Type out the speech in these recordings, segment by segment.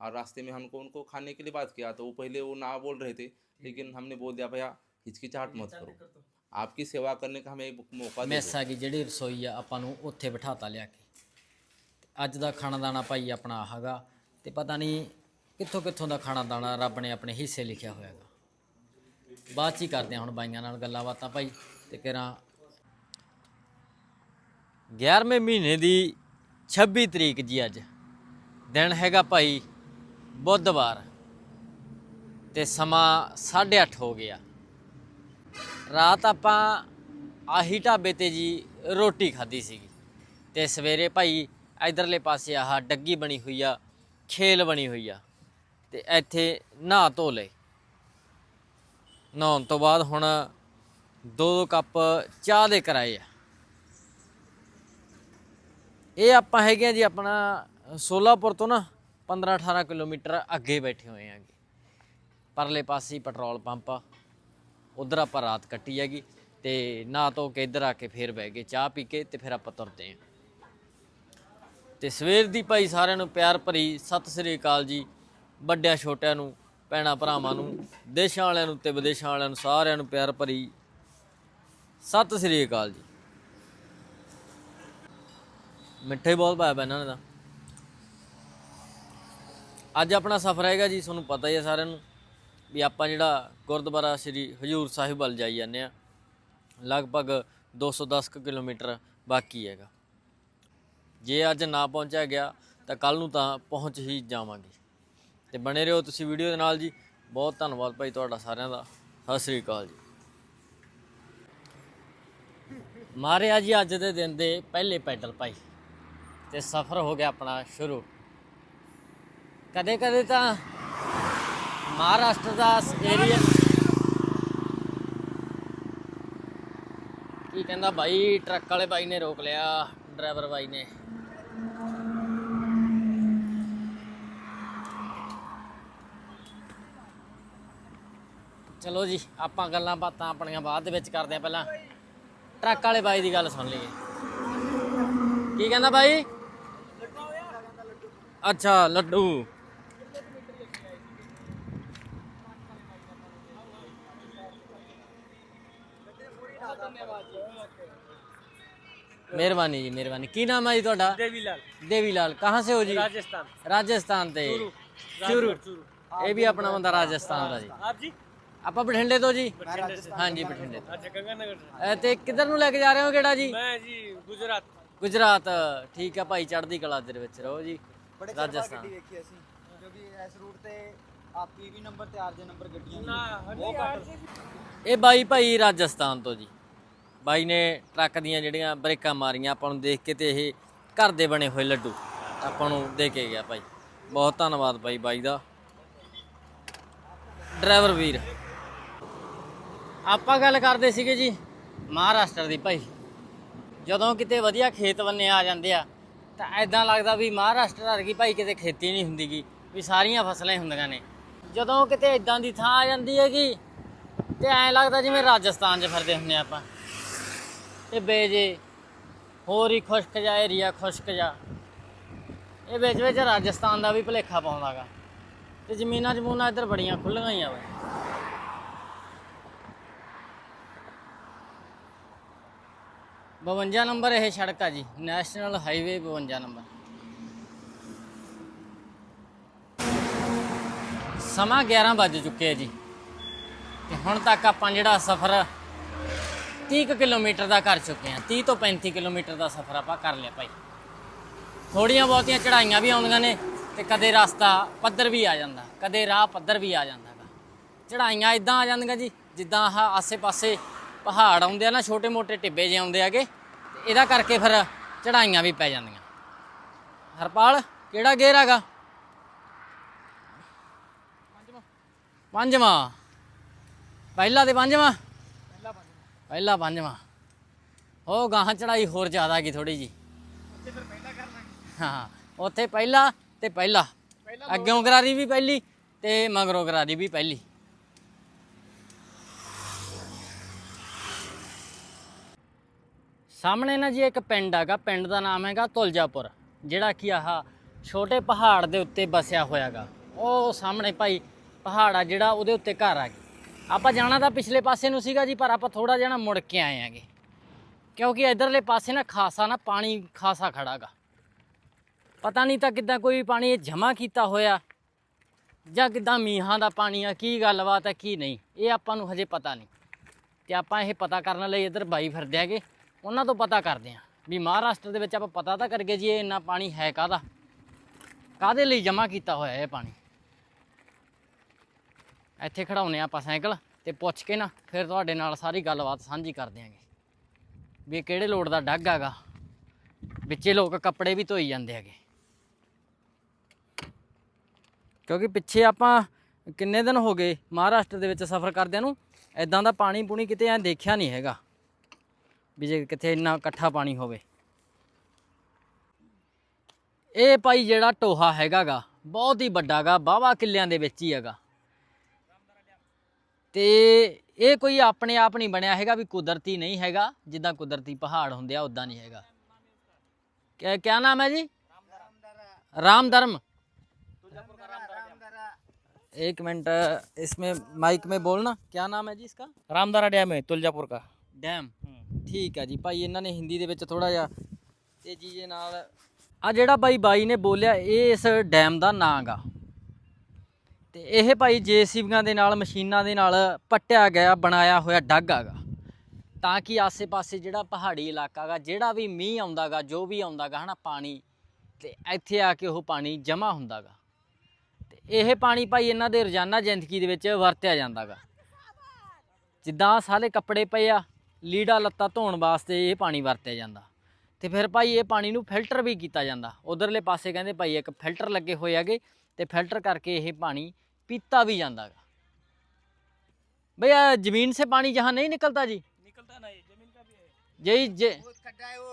और रास्ते में हमको उनको खाने के लिए बात किया तो वो पहले वो ना बोल रहे थे लेकिन हमने बोल दिया भैया हिचकिचाहट मत करो आपकी सेवा करने का हमें एक मौका दे ਮੈਸ ਆ ਗਈ ਜਿਹੜੀ ਰਸੋਈ ਆ ਆਪਾਂ ਨੂੰ ਉੱਥੇ ਬਿਠਾਤਾ ਲਿਆ ਕੇ ਤੇ ਅੱਜ ਦਾ ਖਾਣਾ ਦਾਣਾ ਭਾਈ ਆਪਣਾ ਆਹਾਗਾ ਤੇ ਪਤਾ ਨਹੀਂ ਕਿੱਥੋਂ ਕਿੱਥੋਂ ਦਾ ਖਾਣਾ ਦਾਣਾ ਰੱਬ ਨੇ ਆਪਣੇ ਹਿੱਸੇ ਲਿਖਿਆ ਹੋਇਆਗਾ ਬਾਅਦ ਚ ਹੀ ਕਰਦੇ ਹਾਂ ਹੁਣ ਬਾਈਆਂ ਨਾਲ ਗੱਲਾਂ ਬਾਤਾਂ ਭਾਈ ਤੇ ਕਿਰਾਂ 11ਵੇਂ ਮਹੀਨੇ ਦੀ 26 ਤਰੀਕ ਜੀ ਅੱਜ ਦਿਨ ਹੈਗਾ ਭਾਈ ਬੁੱਧਵਾਰ ਤੇ ਸਮਾਂ 8:30 ਹੋ ਗਿਆ। ਰਾਤ ਆਪਾਂ ਆਹੀ ਢਾਬੇ ਤੇ ਜੀ ਰੋਟੀ ਖਾਧੀ ਸੀਗੀ ਤੇ ਸਵੇਰੇ ਭਾਈ ਇਧਰਲੇ ਪਾਸੇ ਆਹ ਡੱਗੀ ਬਣੀ ਹੋਈ ਆ, ਖੇਲ ਬਣੀ ਹੋਈ ਆ ਤੇ ਇੱਥੇ ਨਹਾ ਧੋ ਲਏ। ਨਹਾਉਣ ਤੋਂ ਬਾਅਦ ਹੁਣ ਦੋ ਦੋ ਕੱਪ ਚਾਹ ਦੇ ਕਰਾਏ ਆ। ਇਹ ਆਪਾਂ ਹੈਗੇ ਆ ਜੀ ਆਪਣਾ ਸੋਲਾਪੁਰ ਤੋਂ ਨਾ 15 18 ਕਿਲੋਮੀਟਰ ਅੱਗੇ ਬੈਠੇ ਹੋਏ ਆਂਗੇ ਪਰਲੇ ਪਾਸੇ ਪੈਟਰੋਲ ਪੰਪ ਆ। ਉਧਰ ਆਪਾਂ ਰਾਤ ਕੱਟੀ ਹੈਗੀ ਤੇ ਨਾ ਧੋ ਕੇ ਇੱਧਰ ਆ ਕੇ ਫੇਰ ਬਹਿ ਗਏ, ਚਾਹ ਪੀ ਕੇ ਤੇ ਫਿਰ ਆਪਾਂ ਤੁਰਦੇ ਆਂ ਤੇ ਸਵੇਰ ਦੀ ਭਾਈ ਸਾਰਿਆਂ ਨੂੰ ਪਿਆਰ ਭਰੀ ਸਤਿ ਸ੍ਰੀ ਅਕਾਲ ਜੀ। ਵੱਡਿਆਂ ਛੋਟਿਆਂ ਨੂੰ, ਭੈਣਾਂ ਭਰਾਵਾਂ ਨੂੰ, ਦੇਸ਼ਾਂ ਵਾਲਿਆਂ ਨੂੰ ਤੇ ਵਿਦੇਸ਼ਾਂ ਵਾਲਿਆਂ ਨੂੰ ਸਾਰਿਆਂ ਨੂੰ ਪਿਆਰ ਭਰੀ ਸਤਿ ਸ੍ਰੀ ਅਕਾਲ ਜੀ। ਮਿੱਠੇ ਬਹੁਤ ਪਾਇਆ ਪਿਆ ਇਹਨਾਂ ਨੇ ਤਾਂ। ਅੱਜ ਆਪਣਾ ਸਫ਼ਰ ਹੈਗਾ ਜੀ, ਤੁਹਾਨੂੰ ਪਤਾ ਹੀ ਹੈ ਸਾਰਿਆਂ ਨੂੰ ਵੀ ਆਪਾਂ ਜਿਹੜਾ ਗੁਰਦੁਆਰਾ ਸ੍ਰੀ ਹਜੂਰ ਸਾਹਿਬ ਵੱਲ ਜਾਈ ਜਾਂਦੇ ਆ ਲਗਭਗ 210 ਕੁ ਕਿਲੋਮੀਟਰ ਬਾਕੀ ਹੈਗਾ। ਜੇ ਅੱਜ ਨਾ ਪਹੁੰਚਿਆ ਗਿਆ, ਤਾਂ ਕੱਲ ਨੂੰ ਤਾਂ ਪਹੁੰਚ ਹੀ ਜਾਵਾਂਗੇ। ਤੇ ਬਣੇ ਰਹੋ ਤੁਸੀਂ ਵੀਡੀਓ ਦੇ ਨਾਲ ਜੀ। ਬਹੁਤ ਧੰਨਵਾਦ ਭਾਈ ਤੁਹਾਡਾ ਸਾਰਿਆਂ ਦਾ। ਸਤਿ ਸ੍ਰੀ ਅਕਾਲ ਜੀ। ਮਾਰਿਆ ਜੀ, ਅੱਜ ਦੇ ਦਿਨ ਦੇ ਪਹਿਲੇ ਪੈਡਲ ਭਾਈ। ਤੇ ਸਫ਼ਰ ਹੋ ਗਿਆ ਆਪਣਾ ਸ਼ੁਰੂ। ਕਦੇ ਕਦੇ ਤਾਂ ਮਹਾਰਾਸ਼ਟਰ ਦਾ ਏਰੀਆ ਕੀ ਕਹਿੰਦਾ ਭਾਈ ਟਰੱਕ ਵਾਲੇ ਬਾਈ ਨੇ ਰੋਕ ਲਿਆ, ਡਰਾਈਵਰ ਬਾਈ ਨੇ। ਚਲੋ ਜੀ, ਆਪਾਂ ਗੱਲਾਂ ਬਾਤਾਂ ਆਪਣੀਆਂ ਬਾਅਦ ਦੇ ਵਿੱਚ ਕਰਦੇ ਆ ਪਹਿਲਾਂ। ਟਰੱਕ ਵਾਲੇ ਬਾਈ ਦੀ ਗੱਲ ਸੁਣ ਲਈਏ। ਕੀ ਕਹਿੰਦਾ ਬਾਈ? ਅੱਛਾ, ਲੱਡੂ। मेहरबानी जी मेहरबानी की नाम है जी ਤੁਹਾਡਾ देवीलाल देवीलाल कहाँ से हो जी राजस्थान ਰਾਜਸਥਾਨ ਤੇ ਚੂਰੂ ਇਹ ਵੀ ਆਪਣਾ ਬੰਦਾ ਰਾਜਸਥਾਨ ਦਾ ਜੀ आप जी ਆਪਾਂ ਬਠਿੰਡੇ ਤੋਂ ਜੀ बठिंडे से ਹਾਂਜੀ ਬਠਿੰਡੇ ਤੋਂ अच्छा गंगानगर से ਅਹ ਤੇ ਕਿੱਧਰ ਨੂੰ ਲੈ ਕੇ ਜਾ ਰਹੇ ਹੋ ਕਿਹੜਾ ਜੀ मैं जी गुजरात ਗੁਜਰਾਤ ਠੀਕ ਆ ਭਾਈ ਚੜ੍ਹਦੀ ਕਲਾ ਦੇ ਵਿੱਚ ਰਹੋ ਜੀ ਬੜੇ ਚਿਰ ਬਾਅਦ ਰਾਜਸਥਾਨ ਗੱਡੀ ਵੇਖੀ ਅਸੀਂ ਕਿਉਂਕਿ ਇਸ ਰੂਟ ਤੇ ਆ ਪੀਵੀ ਨੰਬਰ ਤੇ ਆਰਜੇ ਨੰਬਰ ਗੱਡੀਆਂ ना ਬਹੁਤ ਘੱਟ ਇਹ ਬਾਈ ਭਾਈ ਰਾਜਸਥਾਨ ਤੋਂ ਜੀ ਬਾਈ ਨੇ ਟਰੱਕ ਦੀਆਂ ਜਿਹੜੀਆਂ ਬ੍ਰੇਕਾਂ ਮਾਰੀਆਂ, ਆਪਾਂ ਨੂੰ ਦੇਖ ਕੇ ਤੇ ਇਹ ਘਰ ਦੇ ਬਣੇ ਹੋਏ ਲੱਡੂ ਆਪਾਂ ਨੂੰ ਦੇ ਕੇ ਗਿਆ ਭਾਈ ਬਹੁਤ ਧੰਨਵਾਦ ਭਾਈ ਬਾਈ ਦਾ। ਡਰਾਈਵਰ ਵੀਰ। ਆਪਾਂ ਗੱਲ ਕਰਦੇ ਸੀਗੇ ਜੀ ਮਹਾਰਾਸ਼ਟਰ ਦੀ ਭਾਈ। ਜਦੋਂ ਕਿਤੇ ਵਧੀਆ ਖੇਤ ਬੰਨੇ ਆ ਜਾਂਦੇ ਆ, ਤਾਂ ਐਦਾਂ ਲੱਗਦਾ ਵੀ ਮਹਾਰਾਸ਼ਟਰ ਵਰਗੀ ਭਾਈ ਕਿਤੇ ਖੇਤੀ ਨਹੀਂ ਹੁੰਦੀਗੀ ਵੀ ਸਾਰੀਆਂ ਫਸਲਾਂ ਹੀ ਹੁੰਦੀਆਂ ਨੇ। ਜਦੋਂ ਕਿਤੇ ਇਦਾਂ ਦੀ ਥਾਂ ਆ ਜਾਂਦੀ ਹੈਗੀ, ਤੇ ਐਂ ਲੱਗਦਾ ਜਿਵੇਂ ਰਾਜਸਥਾਨ 'ਚ ਫਿਰਦੇ ਹੁੰਨੇ ਆਪਾਂ। ਤੇ ਬੇਜੇ ਹੋਰ ਹੀ ਖੁਸ਼ਕ ਜਾ ਏਰੀਆ ਖੁਸ਼ਕ ਜਾ ਇਹ ਵਿੱਚ ਵਿੱਚ ਰਾਜਸਥਾਨ ਦਾ ਵੀ ਭੁਲੇਖਾ ਪਾਉਂਦਾਗਾ। ਤੇ ਜ਼ਮੀਨਾਂ ਜਮੂਨਾਂ ਇੱਧਰ ਬੜੀਆਂ ਖੁੱਲੀਆਂ ਹੀ ਆ ਵੇ। 52 ਨੰਬਰ ਇਹ ਸੜਕ ਆ ਜੀ, ਨੈਸ਼ਨਲ ਹਾਈਵੇ 52 ਨੰਬਰ। ਸਮਾਂ 11 ਵੱਜ ਚੁੱਕੇ ਆ ਜੀ। ਤੇ ਹੁਣ ਤੱਕ ਆਪਾਂ ਜਿਹੜਾ ਸਫ਼ਰ 30 ਕੁ ਕਿਲੋਮੀਟਰ ਦਾ ਕਰ ਚੁੱਕੇ ਹਾਂ। 30 ਤੋਂ 35 ਕਿਲੋਮੀਟਰ ਦਾ ਸਫ਼ਰ ਆਪਾਂ ਕਰ ਲਿਆ ਭਾਈ। ਥੋੜੀਆਂ ਬਹੁਤੀਆਂ ਚੜਾਈਆਂ ਵੀ ਆਉਂਦੀਆਂ ਨੇ ਤੇ ਕਦੇ ਰਸਤਾ ਪੱਧਰ ਵੀ ਆ ਜਾਂਦਾ, ਕਦੇ ਰਾਹ ਪੱਧਰ ਵੀ ਆ ਜਾਂਦਾ ਗਾ ਚੜਾਈਆਂ ਇਦਾਂ ਆ ਜਾਂਦੀਆਂ ਜੀ, ਜਿੱਦਾਂ ਆਹ ਆਸੇ-ਪਾਸੇ ਪਹਾੜ ਆਉਂਦੇ ਆ ਨਾ, ਛੋਟੇ-ਮੋਟੇ ਟਿੱਬੇ ਜਿਹੇ ਆਉਂਦੇ ਆਗੇ ਇਹਦਾ ਕਰਕੇ ਫਿਰ ਚੜਾਈਆਂ ਵੀ ਪੈ ਜਾਂਦੀਆਂ। ਹਰਪਾਲ, ਕਿਹੜਾ ਗੇਅਰ ਹੈਗਾ? ਪੰਜਵਾਂ। ਪਹਿਲਾ ਤੇ ਪੰਜਵਾਂ? ਪਹਿਲਾ ਪੰਜਵਾਂ। ਉਹ ਗਾਹਾਂ ਚੜਾਈ ਹੋਰ ਜ਼ਿਆਦਾ ਗਈ ਥੋੜੀ ਜੀ। ਹਾਂ ਉੱਥੇ ਪਹਿਲਾ ਤੇ ਪਹਿਲਾ। ਅੱਗਿਓਂ ਕਰਾਰੀ ਵੀ ਪਹਿਲੀ ਤੇ ਮਗਰੋਂ ਕਰਾਰੀ ਵੀ ਪਹਿਲੀ। ਸਾਹਮਣੇ ਨਾ ਜੀ ਇੱਕ ਪਿੰਡ ਹੈਗਾ ਪਿੰਡ ਦਾ ਨਾਮ ਹੈਗਾ ਤੁਲਜਾਪੁਰ ਜਿਹੜਾ ਕਿ ਆਹ ਛੋਟੇ ਪਹਾੜ ਦੇ ਉੱਤੇ ਬਸਿਆ ਹੋਇਆਗਾ। ਉਹ ਸਾਹਮਣੇ ਭਾਈ ਪਹਾੜ ਆ ਜਿਹੜਾ ਉਹਦੇ ਉੱਤੇ ਘਰ ਆ ਗਏ ਆਪਾਂ ਜਾਣਾ ਤਾਂ ਪਿਛਲੇ ਪਾਸੇ ਨੂੰ ਸੀਗਾ ਜੀ, ਪਰ ਆਪਾਂ ਥੋੜਾ ਜਿਹਾ ਨਾ ਮੁੜ ਕੇ ਆਏ ਆਂਗੇ ਕਿਉਂਕਿ ਇਧਰਲੇ ਪਾਸੇ ਨਾ ਖਾਸਾ ਨਾ ਪਾਣੀ ਖਾਸਾ ਖੜਾਗਾ ਪਤਾ ਨਹੀਂ ਤਾਂ ਕਿੱਦਾਂ ਕੋਈ ਪਾਣੀ ਇਹ ਜਮ੍ਹਾਂ ਕੀਤਾ ਹੋਇਆ, ਜਾਂ ਕਿੱਦਾਂ ਮੀਂਹਾਂ ਦਾ ਪਾਣੀ ਆ, ਕੀ ਗੱਲਬਾਤ ਆ, ਕੀ ਨਹੀਂ, ਇਹ ਆਪਾਂ ਨੂੰ ਹਜੇ ਪਤਾ ਨਹੀਂ। ਤੇ ਆਪਾਂ ਇਹ ਪਤਾ ਕਰਨ ਲਈ ਇੱਧਰ ਬਾਈ ਫਿਰਦੇ ਹੈਗੇ, ਉਹਨਾਂ ਤੋਂ ਪਤਾ ਕਰਦੇ ਆਂ ਵੀ ਮਹਾਰਾਸ਼ਟਰ ਦੇ ਵਿੱਚ ਆਪਾਂ ਪਤਾ ਤਾਂ ਕਰਕੇ ਜੀ ਇਹ ਇੰਨਾ ਪਾਣੀ ਹੈ ਕਾਹਦਾ? ਕਾਹਦੇ ਲਈ ਜਮ੍ਹਾਂ ਕੀਤਾ ਹੋਇਆ ਇਹ ਪਾਣੀ? ਇੱਥੇ ਖੜਾਉਨੇ ਆਪਾਂ ਸਾਈਕਲ ਤੇ ਪੁੱਛ ਕੇ ਨਾ, ਫਿਰ ਤੁਹਾਡੇ ਨਾਲ ਸਾਰੀ ਗੱਲਬਾਤ ਸਾਂਝੀ ਕਰ ਦਿਆਂਗੇ। ਵੀ ਇਹ ਕਿਹੜੇ ਲੋੜ ਦਾ ਡੱਗ ਹੈਗਾ? ਵਿੱਚੇ ਲੋਕ ਕੱਪੜੇ ਵੀ ਧੋਈ ਜਾਂਦੇ ਹੈਗੇ। ਕਿਉਂਕਿ ਪਿੱਛੇ ਆਪਾਂ ਕਿੰਨੇ ਦਿਨ ਹੋ ਗਏ ਮਹਾਰਾਸ਼ਟਰ ਦੇ ਵਿੱਚ ਸਫ਼ਰ ਕਰਦਿਆਂ ਨੂੰ ਐਦਾਂ ਦਾ ਪਾਣੀ ਪੂਣੀ ਕਿਤੇ ਐ ਦੇਖਿਆ ਨਹੀਂ ਹੈਗਾ, ਵੀ ਜੇ ਕਿਤੇ ਇੰਨਾ ਇਕੱਠਾ ਪਾਣੀ ਹੋਵੇ। ਇਹ ਭਾਈ ਜਿਹੜਾ ਟੋਹਾ ਹੈਗਾਗਾ, ਬਹੁਤ ਹੀ ਵੱਡਾਗਾ ਬਾਵਾ ਕਿੱਲਿਆਂ ਦੇ ਵਿੱਚ ਹੀ ਹੈਗਾ। ਤੇ ਇਹ ਕੋਈ ਆਪਣੇ ਆਪ ਨਹੀਂ ਬਣਿਆ ਹੈਗਾ ਵੀ ਕੁਦਰਤੀ ਨਹੀਂ ਹੈਗਾ ਜਿੱਦਾਂ ਕੁਦਰਤੀ ਪਹਾੜ ਹੁੰਦੇ ਆ ਉਦਾਂ ਨਹੀਂ ਹੈਗਾ क्या क्या नाम है जी राम धर्म एक मिनट इसमें माइक में बोलना क्या नाम है जी इसका रामदारा डैम है तुलजापुर का ਡੈਮ ਠੀਕ ਹੈ ਜੀ ਭਾਈ ਇਹਨਾਂ ਨੇ ਹਿੰਦੀ ਦੇ ਵਿੱਚ ਥੋੜਾ ਜਿਹਾ ਤੇਜ਼ੀ ਦੇ ਨਾਲ ਆ ਜਿਹੜਾ ਭਾਈ ਬਾਈ ਨੇ ਬੋਲਿਆ ਇਹ ਇਸ ਡੈਮ ਦਾ ਨਾਂ ਗਾ ਤੇ ਇਹ ਭਾਈ ਜੇਸੀਬੀਆਂ ਦੇ ਨਾਲ, ਮਸ਼ੀਨਾਂ ਦੇ ਨਾਲ ਪੱਟਿਆ ਗਿਆ, ਬਣਾਇਆ ਹੋਇਆ ਡੱਗ ਹੈਗਾ ਤਾਂ ਕਿ ਆਸੇ-ਪਾਸੇ ਜਿਹੜਾ ਪਹਾੜੀ ਇਲਾਕਾ ਗਾ, ਜਿਹੜਾ ਵੀ ਮੀਂਹ ਆਉਂਦਾਗਾ ਜੋ ਵੀ ਆਉਂਦਾਗਾ ਹਨਾ, ਪਾਣੀ, ਤੇ ਇੱਥੇ ਆ ਕੇ ਉਹ ਪਾਣੀ ਜਮ੍ਹਾਂ ਹੁੰਦਾਗਾ ਤੇ ਇਹ ਪਾਣੀ ਭਾਈ ਇਹਨਾਂ ਦੇ ਰੋਜ਼ਾਨਾ ਜ਼ਿੰਦਗੀ ਦੇ ਵਿੱਚ ਵਰਤਿਆ ਜਾਂਦਾਗਾ ਜਿੱਦਾਂ ਸਾਰੇ ਕੱਪੜੇ ਪਏ ਆ, ਲੀੜਾ ਲੱਤਾ ਧੋਣ ਵਾਸਤੇ ਇਹ ਪਾਣੀ ਵਰਤਿਆ ਜਾਂਦਾ। ਤੇ ਫਿਰ ਭਾਈ ਇਹ ਪਾਣੀ ਨੂੰ ਫਿਲਟਰ ਵੀ ਕੀਤਾ ਜਾਂਦਾ। ਉਧਰਲੇ ਪਾਸੇ ਕਹਿੰਦੇ ਭਾਈ ਇੱਕ ਫਿਲਟਰ ਲੱਗੇ ਹੋਏ ਹੈਗੇ ਤੇ ਫਿਲਟਰ ਕਰਕੇ ਇਹ ਪਾਣੀ ਪੀਤਾ ਵੀ ਜਾਂਦਾਗਾ भैया जमीन से पानी जहाँ नहीं निकलता जी निकलता नहीं जमीन का भी है यही जे खड्डा है वो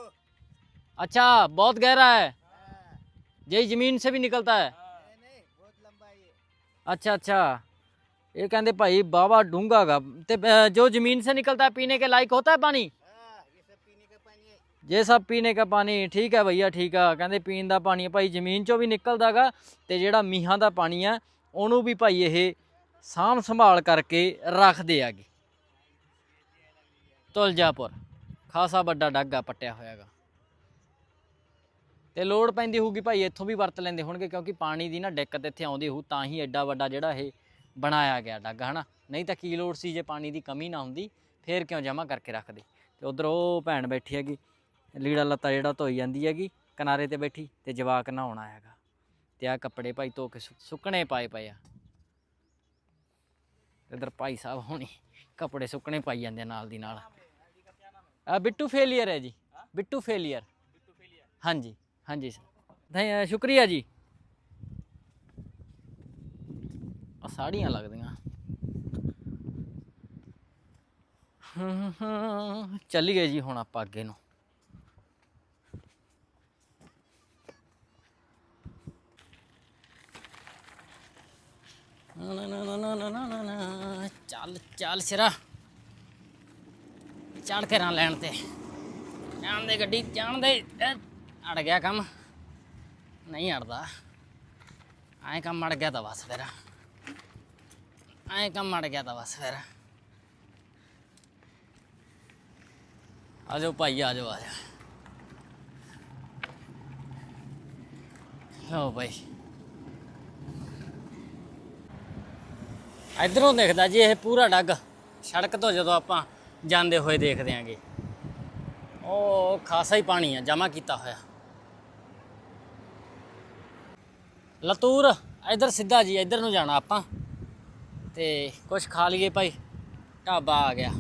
अच्छा बहुत गहरा है यही जमीन से भी निकलता है नहीं बहुत लंबा है ये अच्छा अच्छा ये कहते भाई बाबा डूंगा गा ते अ, जो जमीन से निकलता है पीने के लायक होता है ਜੇ ਸਭ ਪੀਣੇ ਦਾ ਪਾਣੀ, ਠੀਕ ਹੈ ਭਈਆ, ਠੀਕ ਆ। ਕਹਿੰਦੇ ਪੀਣ ਦਾ ਪਾਣੀ ਭਾਈ ਜ਼ਮੀਨ ਚੋਂ ਵੀ ਨਿਕਲਦਾਗਾ ਤੇ ਜਿਹੜਾ ਮੀਂਹਾਂ ਦਾ ਪਾਣੀ ਆ, ਉਹਨੂੰ ਵੀ ਭਾਈ ਇਹ ਸਾਂਭ ਸੰਭਾਲ ਕਰਕੇ ਰੱਖਦੇ ਆਗੇ ਤੁਲਜਾਪੁਰ, ਖਾਸਾ ਵੱਡਾ ਡਾਗਾ ਪੱਟਿਆ ਹੋਇਆਗਾ। ਤੇ ਲੋੜ ਪੈਂਦੀ ਹੋਊਗੀ ਭਾਈ, ਇੱਥੋਂ ਵੀ ਵਰਤ ਲੈਂਦੇ ਹੋਣਗੇ, ਕਿਉਂਕਿ ਪਾਣੀ ਦੀ ਨਾ ਦਿੱਕਤ ਇੱਥੇ ਆਉਂਦੀ ਹੋਊ, ਤਾਂ ਹੀ ਐਡਾ ਵੱਡਾ ਜਿਹੜਾ ਇਹ ਬਣਾਇਆ ਗਿਆ ਡੱਗਾ, ਹਨਾ? ਨਹੀਂ ਤਾਂ ਕੀ ਲੋੜ ਸੀ ਜੇ ਪਾਣੀ ਦੀ ਕਮੀ ਨਾ ਹੁੰਦੀ, ਫੇਰ ਕਿਉਂ ਜਮ੍ਹਾਂ ਕਰਕੇ ਰੱਖਦੇ? ਤੇ ਉਧਰ ਉਹ ਭੈਣ ਬੈਠੀ ਹੈਗੀ। ਲੀੜਾ ਲੱਤਾ ਜਿਹੜਾ ਧੋਈ ਜਾਂਦੀ ਹੈਗੀ, ਕਿਨਾਰੇ ਤੇ ਬੈਠੀ ਤੇ ਜਵਾਕ ਨਹਾਉਣਾ ਹੈਗਾ। ਤੇ ਆ ਕੱਪੜੇ ਭਾਈ ਧੋ ਕੇ ਸੁ- ਸੁੱਕਣੇ ਪਾਏ ਪਏ ਆ। ਇਧਰ ਭਾਈ ਸਾਹਿਬ ਹੋਣੀ ਕੱਪੜੇ ਸੁੱਕਣੇ ਪਾਈ ਜਾਂਦੇ ਆ ਨਾਲ ਦੀ ਨਾਲ। ਆ ਬਿੱਟੂ ਫੇਲੀਅਰ ਹੈ ਜੀ। ਬਿੱਟੂ ਫੇਲੀਅਰ ਹਾਂਜੀ ਹਾਂਜੀ ਸਰ ਨਹੀਂ ਸ਼ੁਕਰੀਆ ਜੀ। ਆ ਸਾੜੀਆਂ ਲੱਗਦੀਆਂ। ਚੱਲੀਏ ਜੀ ਹੁਣ ਆਪਾਂ ਅੱਗੇ ਨੂੰ। ਚੱਲ ਚੱਲ ਸਿਰਾ ਚੜ ਕੇ ਰਾਂ ਲੈਣ ਤੇ ਜਾਣ ਦੇ ਗੱਡੀ ਜਾਣ ਦੇ ਅੜ ਗਿਆ ਕੰਮ ਨਹੀਂ ਅੜਦਾ ਐਂ ਕੰਮ ਅੜ ਗਿਆ ਤਾਂ ਬਸ ਫਿਰ ਐਂ ਕੰਮ ਅੜ ਗਿਆ ਤਾਂ ਬਸ ਫਿਰ ਆ ਜਾਓ ਭਾਈ ਆ ਆਜੋ ਆਜੋ ਲਓ ਭਾਈ ਇਧਰੋਂ ਦਿਖਦਾ ਜੀ, ਇਹ ਪੂਰਾ ਡੱਗ। ਸੜਕ ਤੋਂ ਜਦੋਂ ਆਪਾਂ ਜਾਂਦੇ ਹੋਏ ਦੇਖਦੇ ਆਂਗੇ। ਉਹ ਖਾਸਾ ਹੀ ਪਾਣੀ ਆ ਜਮਾ ਕੀਤਾ ਹੋਇਆ। ਲਤੂਰ, ਇਧਰ ਸਿੱਧਾ ਜੀ, ਇਧਰ ਨੂੰ ਜਾਣਾ ਆਪਾਂ। ਤੇ ਕੁਝ ਖਾ ਲਈਏ ਭਾਈ, ਢਾਬਾ ਆ ਗਿਆ।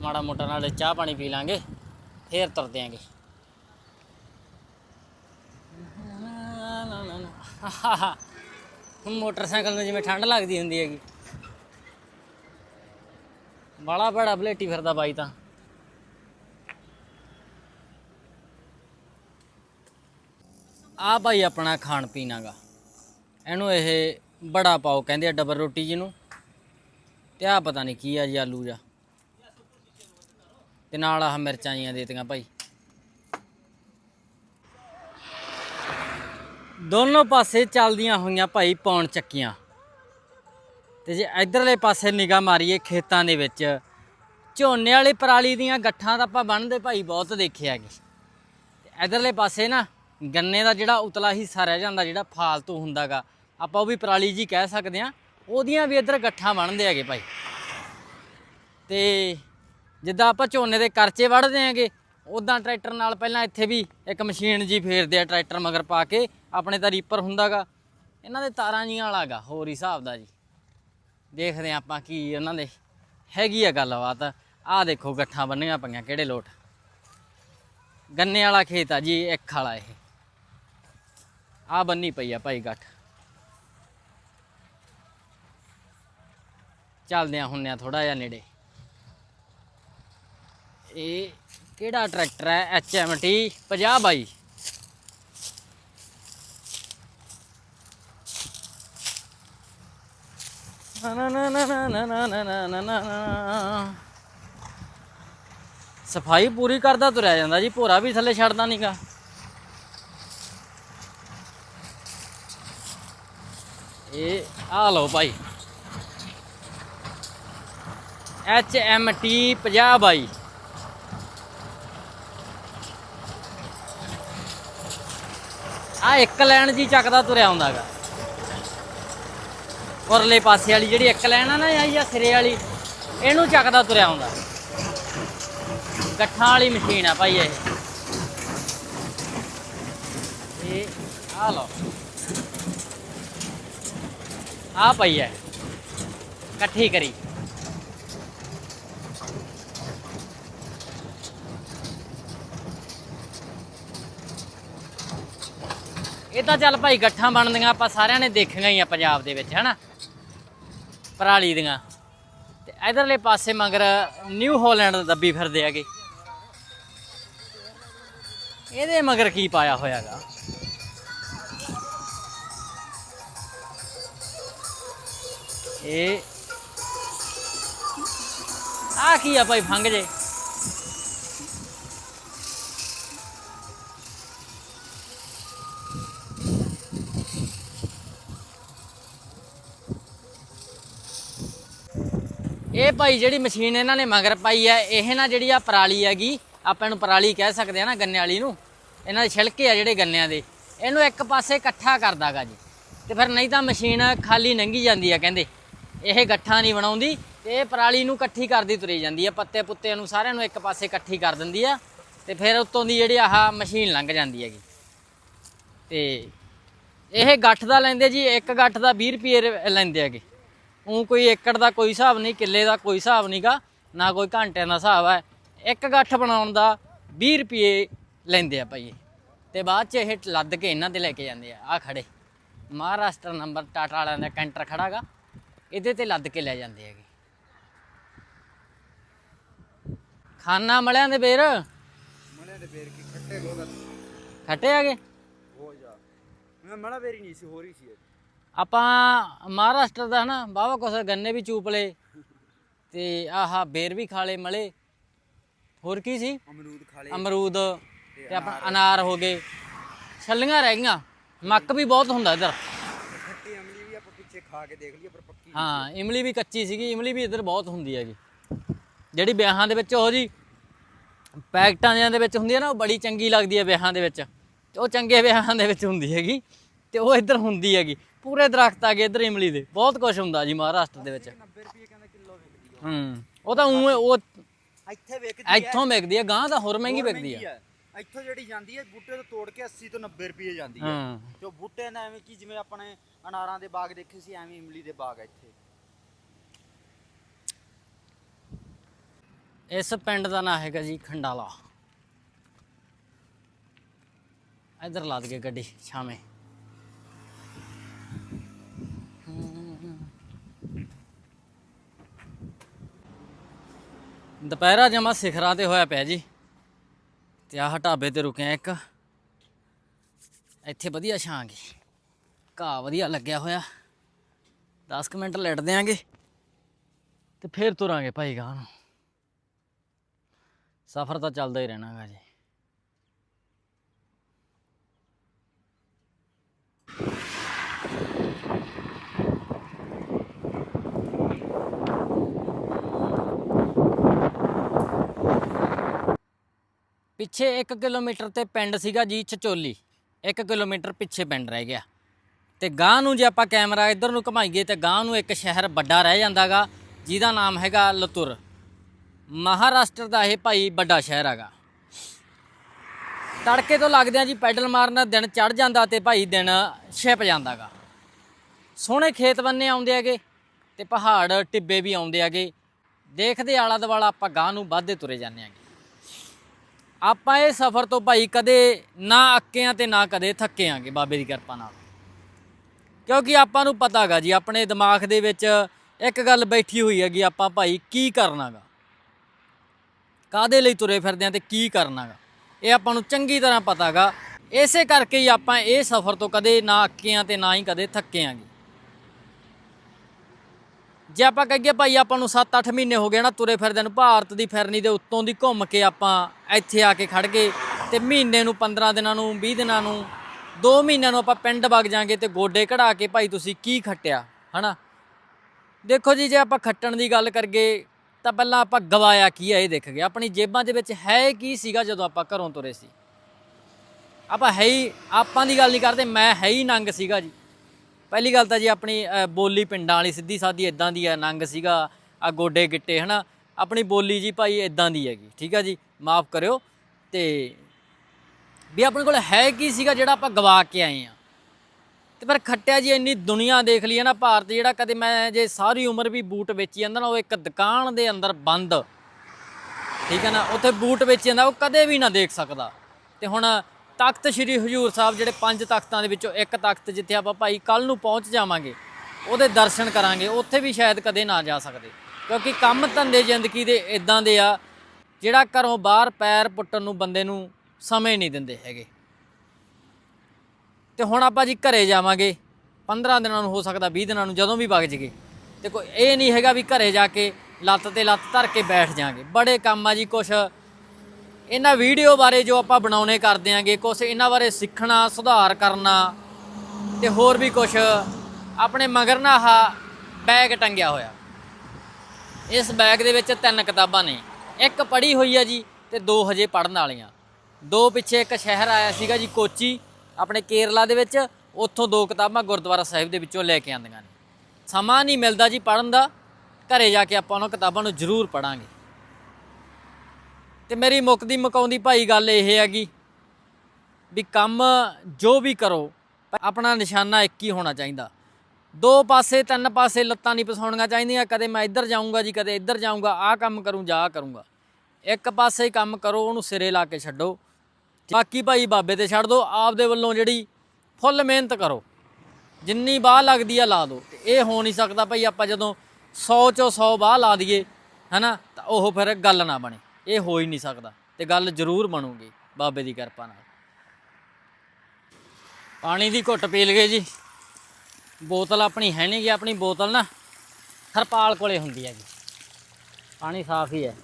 ਮਾੜਾ ਮੋਟਾ ਨਾਲ ਚਾਹ ਪਾਣੀ ਪੀ ਲਾਂਗੇ, ਫੇਰ ਤੁਰਦੇ ਆਂਗੇ। ਹੁਣ ਮੋਟਰਸਾਈਕਲ ਨੂੰ ਜਿਵੇਂ ਠੰਡ ਲੱਗਦੀ ਹੁੰਦੀ ਹੈਗੀ। ਬੜਾ ਬੜਾ ਬਲੇਟੀ ਫਿਰਦਾ ਬਾਈ ਤਾਂ। ਆ ਭਾਈ ਆਪਣਾ ਖਾਣ ਪੀਣਾਗਾ ਇਹਨੂੰ ਇਹ ਬੜਾ ਪਾਓ ਕਹਿੰਦੇ ਆ ਡਬਲ ਰੋਟੀ ਜਿਹਨੂੰ। ਨੂੰ ਤੇ ਆ ਪਤਾ ਨਹੀਂ ਕੀ ਆ ਜੀ ਆਲੂ ਜਾ ਤੇ ਨਾਲ ਆਹ ਮਿਰਚਾਂ ਜੀਆਂ ਦੇਤੀਆਂ ਭਾਈ ਦੋਨੋਂ ਪਾਸੇ ਚੱਲਦੀਆਂ ਹੋਈਆਂ ਭਾਈ ਪੌਣ ਚੱਕੀਆਂ। ਤੇ ਜੇ ਇਧਰਲੇ ਪਾਸੇ ਨਿਗਾਹ ਮਾਰੀਏ ਖੇਤਾਂ ਦੇ ਵਿੱਚ, ਝੋਨੇ ਵਾਲੀ ਪਰਾਲੀ ਦੀਆਂ ਗੱਠਾਂ ਤਾਂ ਆਪਾਂ ਬਣਦੇ ਭਾਈ, ਬਹੁਤ ਦੇਖੇ ਹੈਗੇ। ਤੇ ਇਧਰਲੇ ਪਾਸੇ ਨਾ ਗੰਨੇ ਦਾ ਜਿਹੜਾ ਉਤਲਾ ਹਿੱਸਾ ਰਹਿ ਜਾਂਦਾ, ਜਿਹੜਾ ਫਾਲਤੂ ਹੁੰਦਾਗਾ, ਆਪਾਂ ਉਹ ਵੀ ਪਰਾਲੀ ਜੀ ਕਹਿ ਸਕਦੇ ਆ ਉਹਦੀਆਂ ਵੀ ਇਧਰ ਗੱਠਾਂ ਬਣਦੇ ਹੈਗੇ ਭਾਈ। ਤੇ ਜਿੱਦਾਂ ਆਪਾਂ ਝੋਨੇ ਦੇ ਕਰਚੇ ਵੜਦੇ ਆਂਗੇ ਉਦਾਂ ਟਰੈਕਟਰ ਨਾਲ ਪਹਿਲਾਂ ਇੱਥੇ ਵੀ ਇੱਕ ਮਸ਼ੀਨ ਜੀ ਫੇਰਦੇ ਆ ਟਰੈਕਟਰ ਮਗਰ ਪਾ ਕੇ, ਆਪਣੇ ਤਾਂ ਰੀਪਰ ਹੁੰਦਾਗਾ। ਇਹਨਾਂ ਦੇ ਤਾਰਾਂ ਜੀਆਂ ਵਾਲਾਗਾ, ਹੋਰ ਹੀ ਹਿਸਾਬ ਦਾ ਜੀ। ਦੇਖਦੇ ਹਾਂ ਆਪਾਂ ਕੀ ਉਹਨਾਂ ਦੇ ਹੈਗੀ ਆ ਗੱਲਬਾਤ। ਆਹ ਦੇਖੋ ਗੱਠਾਂ ਬੰਨੀਆਂ ਪਈਆਂ, ਕਿਹੜੇ ਲੋਟ। ਗੰਨੇ ਵਾਲਾ ਖੇਤ ਆ ਜੀ, ਇੱਕ ਵਾਲਾ ਇਹ। ਆ ਬੰਨੀ ਪਈ ਆ ਭਾਈ ਗੱਠ। ਚੱਲਦੇ ਆ ਹੁੰਨੇ ਆ ਥੋੜਾ ਜਿਹਾ ਨੇੜੇ। ਇਹ ਕਿਹੜਾ ਟਰੈਕਟਰ ਹੈ? ਐਚਐਮਟੀ 50 ਬਾਈ ਨਾ ਨਾ ਨਾ ਨਾ ਨਾ ਨਾ ਨਾ ਨਾ ਸਫ਼ਾਈ ਪੂਰੀ ਕਰਦਾ ਤੁਰਿਆ ਜਾਂਦਾ ਜੀ, ਭੋਰਾ ਵੀ ਥੱਲੇ ਛੱਡਦਾ ਨਹੀਂਗਾ ਇਹ ਆ ਲਓ ਭਾਈ। ਐਚ ਐਮ ਟੀ 50 ਬਾਈ। ਆ ਇੱਕ ਲੈਣ ਜੀ ਚੱਕਦਾ ਤੁਰਿਆ ਆਉਂਦਾਗਾ। ਉਰਲੇ ਪਾਸੇ ਵਾਲੀ ਜਿਹੜੀ ਇੱਕ ਲੈਣ ਆ ਨਾ ਆਈ ਆ ਸਿਰੇ ਵਾਲੀ, ਇਹਨੂੰ ਚੱਕਦਾ ਤੁਰਿਆ ਆਉਂਦਾ। ਗੱਠਾਂ ਵਾਲੀ ਮਸ਼ੀਨ ਆ ਭਾਈ ਇਹ। ਇਹ ਆ ਲਓ। ਆ ਪਈ ਹੈ ਇਕੱਠੀ ਕਰੀ। ਇਹ ਤਾਂ ਚੱਲ ਭਾਈ ਗੱਠਾਂ ਬਣਦੀਆਂ, ਆਪਾਂ ਸਾਰਿਆਂ ਨੇ ਦੇਖੀਆਂ ਹੀ ਆ ਪੰਜਾਬ ਦੇ ਵਿੱਚ, ਹਨਾ? ਪਰਾਲੀ ਦੀਆਂ। ਤੇ ਇਧਰਲੇ ਪਾਸੇ ਮਗਰ ਨਿਊ ਹਾਲੈਂਡ ਦੱਬੀ ਫਿਰਦੇ ਹੈਗੇ। ਇਹਦੇ ਮਗਰ ਕੀ ਪਾਇਆ ਹੋਇਆਗਾ ਇਹ ਆ ਕੀ ਆ ਭਾਈ, ਫੰਗ ਜੇ? ਇਹ ਭਾਈ ਜਿਹੜੀ ਮਸ਼ੀਨ ਇਹਨਾਂ ਨੇ ਮਗਰ ਪਾਈ ਹੈ ਇਹ ਨਾ ਜਿਹੜੀ ਆ ਪਰਾਲੀ ਹੈਗੀ, ਆਪਾਂ ਇਹਨੂੰ ਪਰਾਲੀ ਕਹਿ ਸਕਦੇ ਆ ਨਾ ਗੰਨੇ ਵਾਲੀ ਨੂੰ, ਇਹਨਾਂ ਦੇ ਛਿਲਕੇ ਆ ਜਿਹੜੇ ਗੰਨਿਆਂ ਦੇ, ਇਹਨੂੰ ਇੱਕ ਪਾਸੇ ਇਕੱਠਾ ਕਰਦਾਗਾ ਜੀ। ਤੇ ਫਿਰ ਨਹੀਂ ਤਾਂ ਮਸ਼ੀਨ ਖਾਲੀ ਨੰਗੀ ਜਾਂਦੀ ਆ ਕਹਿੰਦੇ, ਇਹ ਗੱਠਾਂ ਨਹੀਂ ਬਣਾਉਂਦੀ, ਤੇ ਇਹ ਪਰਾਲੀ ਨੂੰ ਇਕੱਠੀ ਕਰਦੀ ਤੁਰੀ ਜਾਂਦੀ ਆ, ਪੱਤੇ ਪੁੱਤਿਆਂ ਨੂੰ ਸਾਰਿਆਂ ਨੂੰ ਇੱਕ ਪਾਸੇ ਇਕੱਠੀ ਕਰ ਦਿੰਦੀ ਆ, ਤੇ ਫਿਰ ਉੱਤੋਂ ਦੀ ਜਿਹੜੀ ਆਹ ਮਸ਼ੀਨ ਲੰਘ ਜਾਂਦੀ ਹੈਗੀ। ਤੇ ਇਹ ਗੱਠ ਦਾ ਲੈਂਦੇ ਜੀ, ਇੱਕ ਗੱਠ ਦਾ 20 ਰੁਪਏ ਲੈਂਦੇ ਹੈਗੇ। ਉਹ ਕੋਈ ਏਕੜ ਦਾ ਕੋਈ ਹਿਸਾਬ ਨਹੀਂ ਕਿੱਲੇ ਦਾ ਕੋਈ ਹਿਸਾਬ ਨਹੀਂਗਾ ਨਾ ਕੋਈ ਘੰਟਿਆਂ ਦਾ ਹਿਸਾਬ ਹੈ। ਇੱਕ ਗੱਠ ਬਣਾਉਣ ਦਾ 20 ਰੁਪਏ ਲੈਂਦੇ ਆ ਭਾਈ। ਤੇ ਬਾਅਦ ਚ ਇਹ ਲੱਦ ਕੇ ਇਹਨਾਂ ਤੇ ਲੈ ਕੇ ਜਾਂਦੇ ਆ। ਆ ਖੜੇ। ਮਹਾਰਾਸ਼ਟਰ ਨੰਬਰ ਟਾਟਾ ਵਾਲਿਆਂ ਦਾ ਕੈਂਟਰ ਖੜਾਗਾ ਇਹਦੇ ਤੇ ਲੱਦ ਕੇ ਲੈ ਜਾਂਦੇ ਹੈਗੇ। ਖਾਨਾ ਮਲਿਆਂ ਦੇ ਬੇਰ? ਮਲੇ ਦੇ ਬੇਰ ਕੀ ਖੱਟੇ ਲੋਗਾ ਖੱਟੇ ਹੈਗੇ? ਹੋ ਜਾ। ਮੈਂ ਮਲਾ ਬੇਰੀ ਨਹੀਂ ਸੀ ਹੋ ਰਹੀ ਸੀ। ਆਪਾਂ ਮਹਾਰਾਸ਼ਟਰ ਦਾ ਹਨਾ ਬਾਵਾ ਕੁਛ ਗੰਨੇ ਵੀ ਚੂਪ ਲਏ ਤੇ ਆਹ ਬੇਰ ਵੀ ਖਾ ਲਏ ਮਲੇ। ਹੋਰ ਕੀ ਸੀ? ਅਮਰੂਦ ਖਾ ਲਏ। ਅਮਰੂਦ ਤੇ ਆਪਣਾ ਅਨਾਰ। ਹੋ ਗਏ। ਛੱਲੀਆਂ ਰਹਿ ਗਈਆਂ। ਮੱਕ ਵੀ ਬਹੁਤ ਹੁੰਦਾ ਇੱਧਰ। ਖੱਟੀ ਅਮਲੀ ਵੀ ਆਪਾਂ ਪਿੱਛੇ ਖਾ ਕੇ ਦੇਖ ਲਈਏ ਪਰ ਪੱਕੀ ਹਾਂ ਇਮਲੀ ਵੀ ਕੱਚੀ ਸੀਗੀ। ਇਮਲੀ ਵੀ ਇੱਧਰ ਬਹੁਤ ਹੁੰਦੀ ਹੈਗੀ। ਜਿਹੜੀ ਵਿਆਹਾਂ ਦੇ ਵਿੱਚ ਉਹ ਜੀ ਪੈਕਟਾਂ ਦੇ ਵਿੱਚ ਹੁੰਦੀ ਹੈ ਨਾ ਉਹ ਬੜੀ ਚੰਗੀ ਲੱਗਦੀ ਹੈ ਵਿਆਹਾਂ ਦੇ ਵਿੱਚ। ਉਹ ਚੰਗੇ ਵਿਆਹਾਂ ਦੇ ਵਿੱਚ ਹੁੰਦੀ ਹੈਗੀ। ਤੇ ਉਹ ਇੱਧਰ ਹੁੰਦੀ ਹੈਗੀ। ਪੂਰੇ ਦਰਖਤ ਆ ਗਏ ਇੱਧਰ ਇਮਲੀ ਦੇ। ਬਹੁਤ ਕੁਝ ਹੁੰਦਾ ਜੀ ਮਹਾਰਾਸ਼ਟਰ ਦੇ ਵਿੱਚ। 90 ਰੁਪਏ ਕਹਿੰਦਾ ਕਿਲੋ ਵਿਕਦੀ ਹੂੰ ਉਹ ਤਾਂ ਉਹ ਆ ਇੱਥੇ ਵਿਕਦੀ ਇੱਥੋਂ ਵਿਕਦੀ ਹੈ ਗਾਂ ਤਾਂ ਹੋਰ ਮਹਿੰਗੀ ਵਿਕਦੀ ਹੈ ਇੱਥੋਂ ਜਿਹੜੀ ਜਾਂਦੀ ਹੈ ਬੂਟੇ ਤੋਂ ਤੋੜ ਕੇ 80 ਤੋਂ 90 ਰੁਪਏ ਜਾਂਦੀ ਹੈ। ਜੋ ਬੂਟੇ ਨੇ ਐਵੇਂ ਕੀ ਜਿਵੇਂ ਆਪਣੇ ਅਨਾਰਾਂ ਦੇ ਬਾਗ ਦੇਖੇ ਸੀ ਐਵੇਂ ਇਮਲੀ ਦੇ ਬਾਗ ਆ ਇੱਥੇ। ਇਸ ਪਿੰਡ ਦਾ ਨਾਂ ਹੈਗਾ ਜੀ ਖੰਡਾਲਾ। ਇਧਰ ਲਾ ਦਗੇ ਗੱਡੀ ਛਾਵੇਂ। ਦੁਪਹਿਰਾ ਜਮਾ ਸਿਖਰਾਂ ਤੇ ਹੋਇਆ ਪਿਆ ਜੀ। ਤੇ ਆਹ ਢਾਬੇ ਤੇ ਰੁਕੇ ਆ ਇੱਕ। ਇੱਥੇ ਵਧੀਆ ਛਾਂ ਗੀ ਘਾਹ ਵਧੀਆ ਲੱਗਿਆ ਹੋਇਆ। 10 ਮਿੰਟ ਲੈਟ ਦਿਆਂਗੇ। ਤੇ ਫੇਰ ਤੁਰਾਂਗੇ ਭਾਈ ਗਾਂ ਨੂੰ। ਸਫ਼ਰ ਤਾਂ ਚੱਲਦਾ ਹੀ ਰਹਿਣਾਗਾ ਜੀ। ਪਿੱਛੇ 1 ਕਿਲੋਮੀਟਰ ਤੇ ਪਿੰਡ ਸੀਗਾ ਜੀ ਛਚੋਲੀ 1 ਕਿਲੋਮੀਟਰ ਪਿੱਛੇ ਪਿੰਡ ਰਹਿ ਗਿਆ। ਤੇ ਗਾਂ ਨੂੰ ਜੇ ਆਪਾਂ ਕੈਮਰਾ ਇੱਧਰ ਨੂੰ ਘੁਮਾਈਏ ਤੇ ਗਾਂ ਨੂੰ ਇੱਕ ਸ਼ਹਿਰ ਵੱਡਾ ਰਹਿ ਜਾਂਦਾਗਾ, ਜਿਹਦਾ ਨਾਮ ਹੈਗਾ ਲਤੁਰ। ਮਹਾਰਾਸ਼ਟਰ ਦਾ ਇਹ ਭਾਈ ਵੱਡਾ ਸ਼ਹਿਰ ਹੈਗਾ। ਤੜਕੇ ਤੋਂ ਲੱਗਦੇ ਆ ਜੀ ਪੈਡਲ ਮਾਰਨਾ ਦਿਨ ਚੜ ਜਾਂਦਾ ਤੇ ਭਾਈ ਦਿਨ ਛਿਪ ਜਾਂਦਾਗਾ। ਸੋਹਣੇ ਖੇਤ ਬੰਨੇ ਆਉਂਦੇ ਹੈਗੇ ਤੇ ਪਹਾੜ, ਟਿੱਬੇ ਵੀ ਆਉਂਦੇ ਹੈਗੇ। ਦੇਖਦੇ ਆਲਾ ਦਵਾਲਾ ਆਪਾਂ ਗਾਂ ਨੂੰ ਵੱਧਦੇ ਤੁਰੇ ਜਾਂਦੇ ਹੈਗੇ। ਆਪਾਂ ਇਹ ਸਫ਼ਰ ਤੋਂ ਭਾਈ ਕਦੇ ਨਾ ਅੱਕੇ ਆਂ ਤੇ ਨਾ ਕਦੇ ਥੱਕੇ ਆਂਗੇ ਬਾਬੇ ਦੀ ਕਿਰਪਾ ਨਾਲ। ਕਿਉਂਕਿ ਆਪਾਂ ਨੂੰ ਪਤਾ ਪਤਾਗਾ ਜੀ, ਆਪਣੇ ਦਿਮਾਗ ਦੇ ਵਿੱਚ ਇੱਕ ਗੱਲ ਬੈਠੀ ਹੋਈ ਹੈਗੀ, ਆਪਾਂ ਭਾਈ ਕੀ ਕਰਨਾਗਾ? ਕਾਦੇ ਲਈ ਤੁਰੇ ਫਿਰਦੇ ਆਂ ਤੇ ਕੀ ਕਰਨਾਗਾ? ਇਹ ਆਪਾਂ ਨੂੰ ਚੰਗੀ ਤਰ੍ਹਾਂ ਪਤਾਗਾ। ਇਸੇ ਕਰਕੇ ਹੀ ਆਪਾਂ ਇਹ ਸਫ਼ਰ ਤੋਂ ਕਦੇ ਨਾ ਅੱਕੇ ਆਂ ਤੇ ਨਾ ਹੀ ਕਦੇ ਥੱਕੇ ਆਂਗੇ ਜੇ ਆਪਾਂ ਕਹੀਏ ਭਾਈ ਆਪਾਂ ਨੂੰ 7-8 ਮਹੀਨੇ ਹੋ ਗਏ ਨਾ ਤੁਰੇ ਫਿਰਦੇ ਨੂੰ, ਭਾਰਤ ਦੀ ਫਿਰਨੀ ਦੇ ਉੱਤੋਂ ਦੀ ਘੁੰਮ ਕੇ ਆਪਾਂ ਇੱਥੇ ਆ ਕੇ ਖੜ ਗਏ ਤੇ ਮਹੀਨੇ ਨੂੰ 15 ਦਿਨਾਂ ਨੂੰ 20 ਦਿਨਾਂ ਨੂੰ 2 ਮਹੀਨਿਆਂ ਨੂੰ ਆਪਾਂ ਪਿੰਡ ਵਗ ਜਾਾਂਗੇ ਤੇ ਗੋਡੇ ਕਢਾ ਕੇ ਭਾਈ ਤੁਸੀਂ ਕੀ ਖੱਟਿਆ, ਹਨਾ? ਦੇਖੋ ਜੀ, ਜੇ ਆਪਾਂ ਖੱਟਣ ਦੀ ਗੱਲ ਕਰਗੇ ਤਾਂ ਪਹਿਲਾਂ ਆਪਾਂ ਗਵਾਇਆ ਕੀ ਹੈ ਇਹ ਦੇਖ ਗਏ ਆਪਣੀ ਜੇਬਾਂ ਦੇ ਵਿੱਚ ਹੈ ਕੀ ਸੀਗਾ ਜਦੋਂ ਆਪਾਂ ਘਰੋਂ ਤੁਰੇ ਸੀ? ਆਪਾਂ ਹੈ ਹੀ, ਆਪਾਂ ਦੀ ਗੱਲ ਨਹੀਂ ਕਰਦੇ, ਮੈਂ ਹੈ ਹੀ ਨੰਗ ਸੀਗਾ ਜੀ। ਪਹਿਲੀ ਗੱਲ ਤਾਂ ਜੀ ਆਪਣੀ ਬੋਲੀ ਪਿੰਡਾਂ ਵਾਲੀ ਸਿੱਧੀ ਸਾਦੀ ਇਦਾਂ ਦੀ ਹੈ ਨੰਗ ਸੀਗਾ, ਆ ਗੋਡੇ ਗਿੱਟੇ, ਹਨਾ? ਆਪਣੀ ਬੋਲੀ ਜੀ ਭਾਈ ਇਦਾਂ ਦੀ ਹੈਗੀ, ਠੀਕ ਆ ਜੀ? ਮਾਫ ਕਰਿਓ। ਤੇ ਵੀ ਆਪਣੇ ਕੋਲ ਹੈ ਕੀ ਸੀਗਾ ਜਿਹੜਾ ਆਪਾਂ ਗਵਾ ਕੇ ਆਏ ਆ? ਤੇ ਪਰ ਖੱਟਿਆ ਜੀ ਇੰਨੀ ਦੁਨੀਆ ਦੇਖ ਲਈ ਹੈ ਨਾ ਭਾਰਤ, ਜਿਹੜਾ ਕਦੇ ਮੈਂ ਜੇ ਸਾਰੀ ਉਮਰ ਵੀ ਬੂਟ ਵੇਚੀ ਜਾਂਦਾ ਨਾ, ਉਹ ਇੱਕ ਦੁਕਾਨ ਦੇ ਅੰਦਰ ਬੰਦ। ਠੀਕ ਹੈ ਨਾ? ਉੱਥੇ ਬੂਟ ਵੇਚੀ ਜਾਂਦਾ, ਉਹ ਕਦੇ ਵੀ ਨਾ ਦੇਖ ਸਕਦਾ। ਤੇ ਹੁਣ ਤਖਤ ਸ੍ਰੀ ਹਜੂਰ ਸਾਹਿਬ ਜਿਹੜੇ ਪੰਜ ਤਖਤਾਂ ਦੇ ਵਿੱਚੋਂ ਇੱਕ ਤਖਤ ਜਿੱਥੇ ਆਪਾਂ ਭਾਈ ਕੱਲ ਨੂੰ ਪਹੁੰਚ ਜਾਵਾਂਗੇ, ਉਹਦੇ ਦਰਸ਼ਨ ਕਰਾਂਗੇ, ਉੱਥੇ ਵੀ ਸ਼ਾਇਦ ਕਦੇ ਨਾ ਜਾ ਸਕਦੇ। ਕਿਉਂਕਿ ਕੰਮ ਧੰਦੇ ਜ਼ਿੰਦਗੀ ਦੇ ਇਦਾਂ ਦੇ ਆ, ਜਿਹੜਾ ਘਰੋਂ ਬਾਹਰ ਪੈਰ ਪੁੱਟਣ ਨੂੰ ਬੰਦੇ ਨੂੰ ਸਮੇਂ ਨਹੀਂ ਦਿੰਦੇ ਹੈਗੇ। ਤੇ ਹੁਣ ਆਪਾਂ ਜੀ ਘਰੇ ਜਾਵਾਂਗੇ 15 ਦਿਨਾਂ ਨੂੰ ਹੋ ਸਕਦਾ 20 ਦਿਨਾਂ ਨੂੰ ਜਦੋਂ ਵੀ ਵਗ ਜਗੇ ਤੇ ਕੋਈ ਇਹ ਨਹੀਂ ਹੈਗਾ ਵੀ ਘਰੇ ਜਾ ਕੇ ਲੱਤ ਤੇ ਲੱਤ ਧਰ ਕੇ ਬੈਠ ਜਾਾਂਗੇ। ਬੜੇ ਕੰਮ ਆ ਜੀ ਕੁਛ ਇਹਨਾਂ ਵੀਡੀਓ ਬਾਰੇ ਜੋ ਆਪਾਂ ਬਣਾਉਣੇ ਕਰਦੇ ਆਂਗੇ, ਕੁਛ ਇਹਨਾਂ ਬਾਰੇ ਸਿੱਖਣਾ, ਸੁਧਾਰ ਕਰਨਾ ਤੇ ਹੋਰ ਵੀ ਕੁਛ, ਆਪਣੇ ਮਗਰ ਨਾ ਆਹ ਬੈਗ ਟੰਗਿਆ ਹੋਇਆ। ਇਸ ਬੈਗ ਦੇ ਵਿੱਚ ਤਿੰਨ ਕਿਤਾਬਾਂ ਨੇ। ਇੱਕ ਪੜ੍ਹੀ ਹੋਈ ਆ ਜੀ ਤੇ ਦੋ ਹਜੇ ਪੜ੍ਹਨ ਵਾਲੀਆਂ। ਦੋ ਪਿੱਛੇ ਇੱਕ ਸ਼ਹਿਰ ਆਇਆ ਸੀਗਾ ਜੀ, ਕੋਚੀ, ਆਪਣੇ ਕੇਰਲਾ ਦੇ ਵਿੱਚ। ਉੱਥੋਂ ਦੋ ਕਿਤਾਬਾਂ ਗੁਰਦੁਆਰਾ ਸਾਹਿਬ ਦੇ ਵਿੱਚੋਂ ਲੈ ਕੇ ਆਂਦੀਆਂ ਨੇ। ਸਮਾਂ ਨਹੀਂ ਮਿਲਦਾ ਜੀ ਪੜ੍ਹਨ ਦਾ। ਘਰੇ ਜਾ ਕੇ ਆਪਾਂ ਉਹਨਾਂ ਕਿਤਾਬਾਂ ਨੂੰ ਜ਼ਰੂਰ ਪੜਾਂਗੇ ਤੇ ਮੇਰੀ ਮੁੱਕਦੀ ਮਕਾਉਂਦੀ ਭਾਈ ਗੱਲ ਇਹ ਹੈਗੀ ਵੀ ਕੰਮ ਜੋ ਵੀ ਕਰੋ, ਆਪਣਾ ਨਿਸ਼ਾਨਾ ਇੱਕ ਹੀ ਹੋਣਾ ਚਾਹੀਦਾ। ਦੋ ਪਾਸੇ, ਤਿੰਨ ਪਾਸੇ ਲੱਤਾਂ ਨਹੀਂ ਪਸਾਉਣੀਆਂ ਚਾਹੀਦੀਆਂ। ਕਦੇ ਮੈਂ ਇੱਧਰ ਜਾਊਂਗਾ ਜੀ, ਕਦੇ ਇੱਧਰ ਜਾਊਂਗਾ, ਆਹ ਕੰਮ ਕਰੂੰ, ਜਾਂ ਆਹ ਕਰੂੰਗਾ। ਇੱਕ ਪਾਸੇ ਕੰਮ ਕਰੋ, ਉਹਨੂੰ ਸਿਰੇ ਲਾ ਕੇ ਛੱਡੋ। ਬਾਕੀ ਭਾਈ ਬਾਬੇ ਤੇ ਛੱਡ ਦਿਓ ਆਪਦੇ ਵੱਲੋਂ ਜਿਹੜੀ ਫੁੱਲ ਮਿਹਨਤ ਕਰੋ। ਜਿੰਨੀ ਬਾਹ ਲੱਗਦੀ ਆ, ਲਾ ਦਿਓ ਇਹ ਹੋ ਨਹੀਂ ਸਕਦਾ ਭਾਈ ਆਪਾਂ ਜਦੋਂ 100 ਚੋਂ 100 ਬਾਹ ਲਾ ਦਈਏ, ਹਨਾ? ਤਾਂ ਉਹ ਫਿਰ ਗੱਲ ਨਾ ਬਣੇ। ਇਹ ਹੋ ਹੀ ਨਹੀਂ ਸਕਦਾ ਤੇ ਗੱਲ ਜ਼ਰੂਰ ਬਣੂਗੀ ਬਾਬੇ ਦੀ ਕਿਰਪਾ ਨਾਲ। ਪਾਣੀ ਦੀ ਘੁੱਟ ਪੀ ਲਗੇ ਜੀ। ਬੋਤਲ ਆਪਣੀ ਹੈ ਨਹੀਂ ਗੀ, ਆਪਣੀ ਬੋਤਲ ਨਾ ਹਰਪਾਲ ਕੋਲੇ ਹੁੰਦੀ ਹੈ ਜੀ ਪਾਣੀ ਸਾਫ਼ ਹੀ ਹੈ।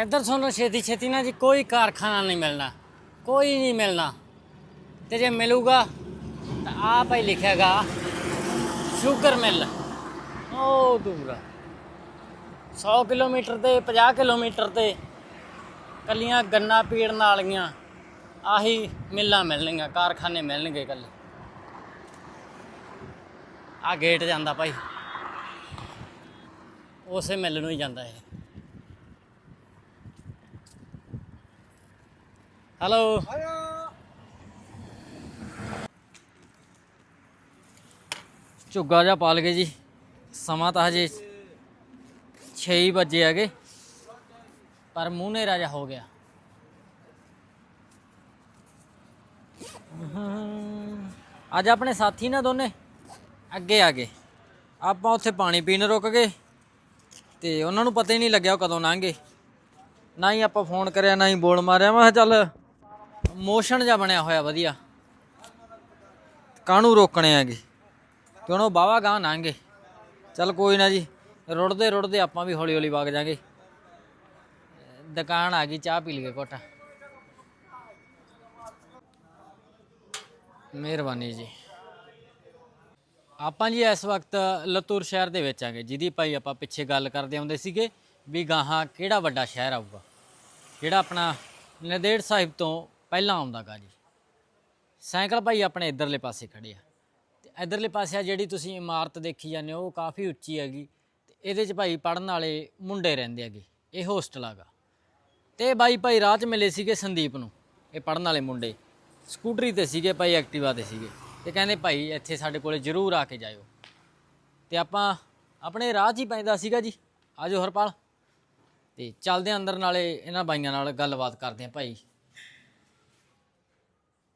ਇੱਧਰ ਤੁਹਾਨੂੰ ਛੇਤੀ ਛੇਤੀ ਨਾ ਜੀ, ਕੋਈ ਕਾਰਖਾਨਾ ਨਹੀਂ ਮਿਲਣਾ। ਕੋਈ ਨਹੀਂ ਮਿਲਣਾ। ਤੇ ਜੇ ਮਿਲੂਗਾ, ਤਾਂ ਆਪ ਹੀ ਲਿਖੇਗਾ, ਸ਼ੂਗਰ ਮਿਲ। ਉਹ ਦੂਰ ਆ। 100 ਕਿਲੋਮੀਟਰ ਤੇ 50 ਕਿਲੋਮੀਟਰ ਤੇ ਕੱਲੀਆਂ ਗੰਨਾ ਪੀੜਨ ਵਾਲੀਆਂ, ਆਹੀ ਮਿੱਲਾਂ ਮਿਲਣਗੀਆਂ ਕਾਰਖਾਨੇ ਮਿਲਣਗੇ ਕੱਲੇ। ਆ ਗੇਟ ਜਾਂਦਾ ਭਾਈ। ਉਸੇ ਮਿਲ ਨੂੰ ਹੀ ਜਾਂਦਾ ਇਹ। ਹੈਲੋ ਝੁੱਗਾ ਜਿਹਾ ਪਾਲ ਗਏ ਜੀ। ਸਮਾਂ ਤਾਂ ਹਜੇ 6 ਵਜੇ ਹੈਗੇ। ਪਰ ਮੂੰਹ ਨੇਰਾ ਜਿਹਾ ਹੋ ਗਿਆ। ਅੱਜ ਆਪਣੇ ਸਾਥੀ ਨਾ ਦੋਨੇ। ਅੱਗੇ ਆ ਗਏ। ਆਪਾਂ ਉੱਥੇ ਪਾਣੀ ਪੀਣ ਰੁਕ ਗਏ। ਤੇ ਉਹਨਾਂ ਨੂੰ ਪਤਾ ਹੀ ਨਹੀਂ ਲੱਗਿਆ ਉਹ ਕਦੋਂ ਲੰਘੇ ਨਾ ਹੀ ਆਪਾਂ ਫੋਨ ਕਰਿਆ ਨਾ ਹੀ ਬੋਲ ਮਾਰਿਆ। ਮੈਂ ਚੱਲ ਮੋਸ਼ਨ ਜਿਹਾ ਬਣਿਆ ਹੋਇਆ, ਵਧੀਆ। ਕਾਹਨੂੰ ਰੋਕਣੇ ਆਗੇ ਕਿਉਂ ਉਹ ਬਾਵਾ ਗਾਂ ਨਾਂਗੇ ਚੱਲ ਕੋਈ ਨਾ ਜੀ, ਰੁੜਦੇ ਰੁੜਦੇ ਆਪਾਂ ਵੀ ਹੌਲੀ ਹੌਲੀ ਵਗ ਜਾਾਂਗੇ। ਦੁਕਾਨ ਆ ਗਈ, ਚਾਹ ਪੀ ਲਈਏ ਘੁੱਟ। ਮਿਹਰਬਾਨੀ ਜੀ। ਆਪਾਂ ਜੀ ਇਸ ਵਕਤ ਲਤੂਰ ਸ਼ਹਿਰ ਦੇ ਵਿੱਚ ਆਂਗੇ, ਜਿਹਦੀ ਭਾਈ ਆਪਾਂ ਪਿੱਛੇ ਗੱਲ ਕਰਦੇ ਆਉਂਦੇ ਸੀਗੇ ਵੀ ਗਾਹਾਂ ਕਿਹੜਾ ਵੱਡਾ ਸ਼ਹਿਰ ਆਊਗਾ? ਜਿਹੜਾ ਆਪਣਾ ਨੰਦੇੜ ਸਾਹਿਬ ਤੋਂ ਪਹਿਲਾਂ ਆਉਂਦਾਗਾ ਜੀ। ਸਾਈਕਲ ਭਾਈ ਆਪਣੇ ਇਧਰਲੇ ਪਾਸੇ ਖੜੇ ਆ। ਤੇ ਇਧਰਲੇ ਪਾਸੇ ਆ ਜਿਹੜੀ ਤੁਸੀਂ ਇਮਾਰਤ ਦੇਖੀ ਜਾਂਦੇ ਹੋ, ਉਹ ਕਾਫੀ ਉੱਚੀ ਹੈਗੀ। ਤੇ ਇਹਦੇ 'ਚ ਭਾਈ ਪੜਨ ਵਾਲੇ ਮੁੰਡੇ ਰਹਿੰਦੇ ਹੈਗੇ, ਇਹ ਹੋਸਟਲ ਆਗਾ ਤੇ ਬਾਈ ਭਾਈ ਰਾਹ 'ਚ ਮਿਲੇ ਸੀਗੇ ਸੰਦੀਪ ਨੂੰ, ਇਹ ਪੜਨ ਵਾਲੇ ਮੁੰਡੇ। ਸਕੂਟਰੀ ਤੇ ਸੀਗੇ ਭਾਈ, ਐਕਟਿਵਾ ਤੇ ਸੀਗੇ। ਤੇ ਕਹਿੰਦੇ ਭਾਈ ਇੱਥੇ ਸਾਡੇ ਕੋਲੇ ਜ਼ਰੂਰ ਆ ਕੇ ਜਾਇਓ। ਤੇ ਆਪਾਂ ਆਪਣੇ ਰਾਹ 'ਚ ਹੀ ਪੈਂਦਾ ਸੀਗਾ ਜੀ। ਆਜੋ ਹਰਪਾਲ। ਤੇ ਚੱਲਦੇ ਆਂ ਅੰਦਰ, ਨਾਲੇ ਇਹਨਾਂ ਬਾਈਆਂ ਨਾਲ ਗੱਲਬਾਤ ਕਰਦੇ ਆਂ ਭਾਈ।